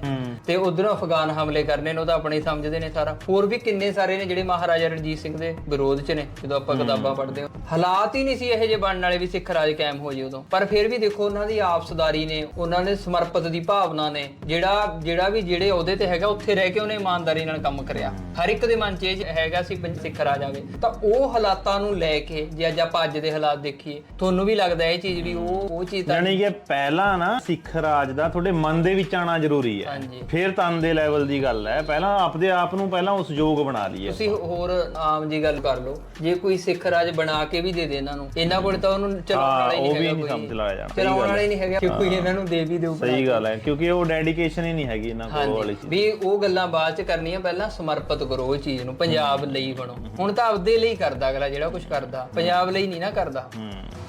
ਤੇ ਉਧਰੋਂ ਅਫਗਾਨ ਹਮਲੇ ਕਰਨੇ ਨੇ ਉਹ ਤਾਂ ਆਪਣੇ ਹੀ ਸਮਝਦੇ ਨੇ ਸਾਰਾ। ਹੋਰ ਵੀ ਕਿੰਨੇ ਸਾਰੇ ਨੇ ਜਿਹੜੇ ਮਹਾਰਾਜਾ ਰਣਜੀਤ ਸਿੰਘ ਦੇ ਵਿਰੋਧ 'ਚ ਨੇ ਜਦੋਂ ਆਪਾਂ ਕਿਤਾਬਾਂ ਪੜ੍ਹਦੇ ਹਾਂ। ਹਾਲਾਤ ਹੀ ਨਹੀਂ ਸੀ ਇਹੋ ਜਿਹੇ ਬਣਨ ਵਾਲੇ ਵੀ ਸਿੱਖ ਰਾਜ ਕਾਇਮ ਹੋ ਜੇ ਉਦੋਂ। ਪਰ ਫਿਰ ਵੀ ਦੇਖੋ ਉਹਨਾਂ ਦੀ ਆਪਸਦਾਰੀ ਨੇ ਉਹਨਾਂ ਨੇ ਸਮਰਪਿਤ ਦੀ ਭਾਵਨਾ ਨੇ ਜਿਹੜਾ ਜਿਹੜਾ ਵੀ ਜਿਹੜੇ ਅਹੁਦੇ ਤੇ ਹੈਗਾ ਉੱਥੇ ਰਹਿ ਕੇ ਉਹਨੇ ਇਮਾਨਦਾਰੀ ਨਾਲ ਕੰਮ ਕਰਿਆ। ਹਰ ਇੱਕ ਦੇ ਮਨ 'ਚ ਇਹ ਹੈਗਾ ਸੀ ਪੰਜ ਸਿੱਖ ਰਾਜ ਆਵੇ। ਤਾਂ ਉਹ ਹਾਲਾਤਾਂ ਨੂੰ ਲੈ ਕੇ ਜੇ ਅੱਜ ਆਪਾਂ ਅੱਜ ਦੇ ਹਾਲਾਤ ਦੇਖੀਏ ਤੁਹਾਨੂੰ ਵੀ ਲੱਗਦਾ ਇਹ ਚੀਜ਼ ਵੀ ਉਹ ਉਹ ਚੀਜ਼ ਤਾਂ ਯਾਨੀ ਕਿ ਪਹਿਲਾਂ ਨਾ ਸਿੱਖ ਰਾਜ ਦਾ ਤੁਹਾਡੇ ਮਨ ਦੇ ਵਿੱਚ ਆਣਾ ਜ਼ਰੂਰੀ ਹੈ। ਫਿਰ ਤਨ ਦੇ ਲੈਵਲ ਦੀ ਗੱਲ ਹੈ। ਪਹਿਲਾਂ ਆਪਦੇ ਆਪ ਨੂੰ ਪਹਿਲਾਂ ਉਸ ਯੋਗ ਬਣਾ ਲਈਏ ਤੁਸੀਂ ਹੋਰ ਆਮ ਜੀ ਗੱਲ ਕਰ ਲਓ। ਜੇ ਕੋਈ ਸਿੱਖ ਰਾਜ ਬਣਾ ਕੇ ਵੀ ਦੇ ਦੇ ਇਹਨਾਂ ਨੂੰ ਇਹਨਾਂ ਕੋਲ ਤਾਂ ਉਹਨੂੰ ਚਲਾਉਣ ਹਾਂ, ਵਾਲਾ ਹੀ ਉਹ ਨਹੀਂ ਵੀ ਹੈਗਾ ਨਹੀਂ ਕੋਈ। ਸਮਝ ਲਾਇਆ ਸਹੀ ਚਲਾਉਣ ਵਾਲਾ ਹੀ ਨਹੀਂ ਹੈਗਾ ਕਿ ਕੋਈ ਇਹਨਾਂ ਨੂੰ ਦੇ ਵੀ ਦੇਊ ਸਹੀ ਗੱਲ ਹੈ ਕਿਉਂਕਿ ਉਹ ਡੈਡੀਕੇਸ਼ਨ ਹੀ ਨਹੀਂ ਹੈਗੀ ਇਹਨਾਂ ਕੋਲ ਉਹ ਵਾਲੀ ਹਾਂਜੀ ਵੀ ਉਹ ਗੱਲਾਂ ਬਾਅਦ ਚ ਕਰਨੀਆਂ ਪਹਿਲਾਂ ਸਮਰਪਿਤ ਕਰੋ ਉਹ ਚੀਜ਼ ਨੂੰ ਪੰਜਾਬ ਲਈ ਬਣੋ। ਹੁਣ ਤਾਂ ਆਪਦੇ ਲਈ ਕਰਦਾ ਅਗਲਾ ਜਿਹੜਾ ਕੁਝ ਕਰਦਾ ਪੰਜਾਬ ਲਈ ਨਹੀਂ ਨਾ ਕਰਦਾ।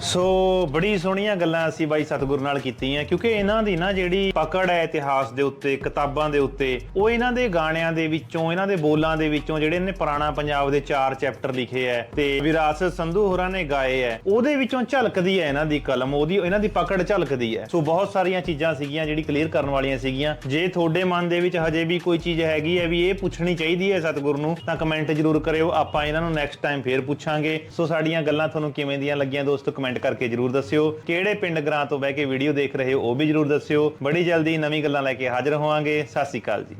ਸੋ ਬੜੀ ਸੋਹਣੀਆਂ ਗੱਲਾਂ ਅਸੀਂ ਬਾਈ ਸਤਿਗੁਰ ਨਾਲ ਕੀਤੀਆਂ ਕਿਉਂਕਿ ਇਹਨਾਂ ਦੀ ਨਾ ਜਿਹੜੀ ਪਕੜ ਹੈ ਇਤਿਹਾਸ ਦੇ ਉੱਤੇ ਕਿਤਾਬਾਂ ਦੇ ਉੱਤੇ ਉਹ ਇਹਨਾਂ ਦੇ ਗਾਣਿਆਂ ਦੇ ਵਿੱਚੋਂ ਇਹਨਾਂ ਦੇ ਬੋਲਾਂ ਦੇ ਵਿੱਚੋਂ ਜਿਹੜੇ ਨੇ ਪੁਰਾਣਾ ਪੰਜਾਬ ਦੇ ਚਾਰ ਚੈਪਟਰ ਲਿਖੇ ਐ ਤੇ ਵਿਰਾਸਤ ਸੰਧੂ ਹੋਰਾਂ ਨੇ ਗਾਏ ਐ, ਉਹਦੇ ਵਿੱਚੋਂ ਝਲਕਦੀ ਹੈ ਇਹਨਾਂ ਦੀ ਕਲਮ, ਉਹਦੀ, ਇਹਨਾਂ ਦੀ ਪਕੜ ਝਲਕਦੀ ਹੈ ਸੋ ਬਹੁਤ ਸਾਰੀਆਂ ਚੀਜ਼ਾਂ ਸੀਗੀਆਂ ਜਿਹੜੀ ਕਲੀਅਰ ਕਰਨ ਵਾਲੀਆਂ ਸੀਗੀਆਂ। ਜੇ ਤੁਹਾਡੇ ਮਨ ਦੇ ਵਿੱਚ ਹਜੇ ਵੀ ਕੋਈ ਚੀਜ਼ ਹੈਗੀ ਹੈ ਵੀ ਇਹ ਪੁੱਛਣੀ ਚਾਹੀਦੀ ਹੈ ਸਤਿਗੁਰ ਨੂੰ, ਤਾਂ ਕਮੈਂਟ ਜ਼ਰੂਰ ਕਰਿਓ, ਆਪਾਂ ਇਹਨਾਂ ਨੂੰ ਨੈਕਸਟ ਟਾਈਮ ਫੇਰ ਪੁੱਛਾਂਗੇ। ਸੋ ਸਾਡੀਆਂ ਗੱਲਾਂ ਤੁਹਾਨੂੰ ਕਿਵੇਂ ਦੀਆਂ ਲੱਗੀਆਂ ਦੋਸਤੋ ਕਮੈਂਟ ਕਰਕੇ ਜ਼ਰੂਰ ਦੱਸਿਓ। ਕਿਹੜੇ ਪਿੰਡ ਗ੍ਰਾਂ ਤੋਂ ਬਹਿ ਕੇ ਵੀਡੀਓ ਦੇਖ ਰਹੇ ਹੋ, ਉਹ ਵੀ ਜ਼ਰੂਰ ਦੱਸਿਓ। ਬੜੀ ਜਲਦੀ ਨਵੀਂ ਗੱਲਾਂ ਲੈ ਕੇ ਹਾਜ਼ਰ ਹੋਵਾਂਗੇ। ਸਤਿ ਸ਼੍ਰੀ ਅਕਾਲ ਜੀ।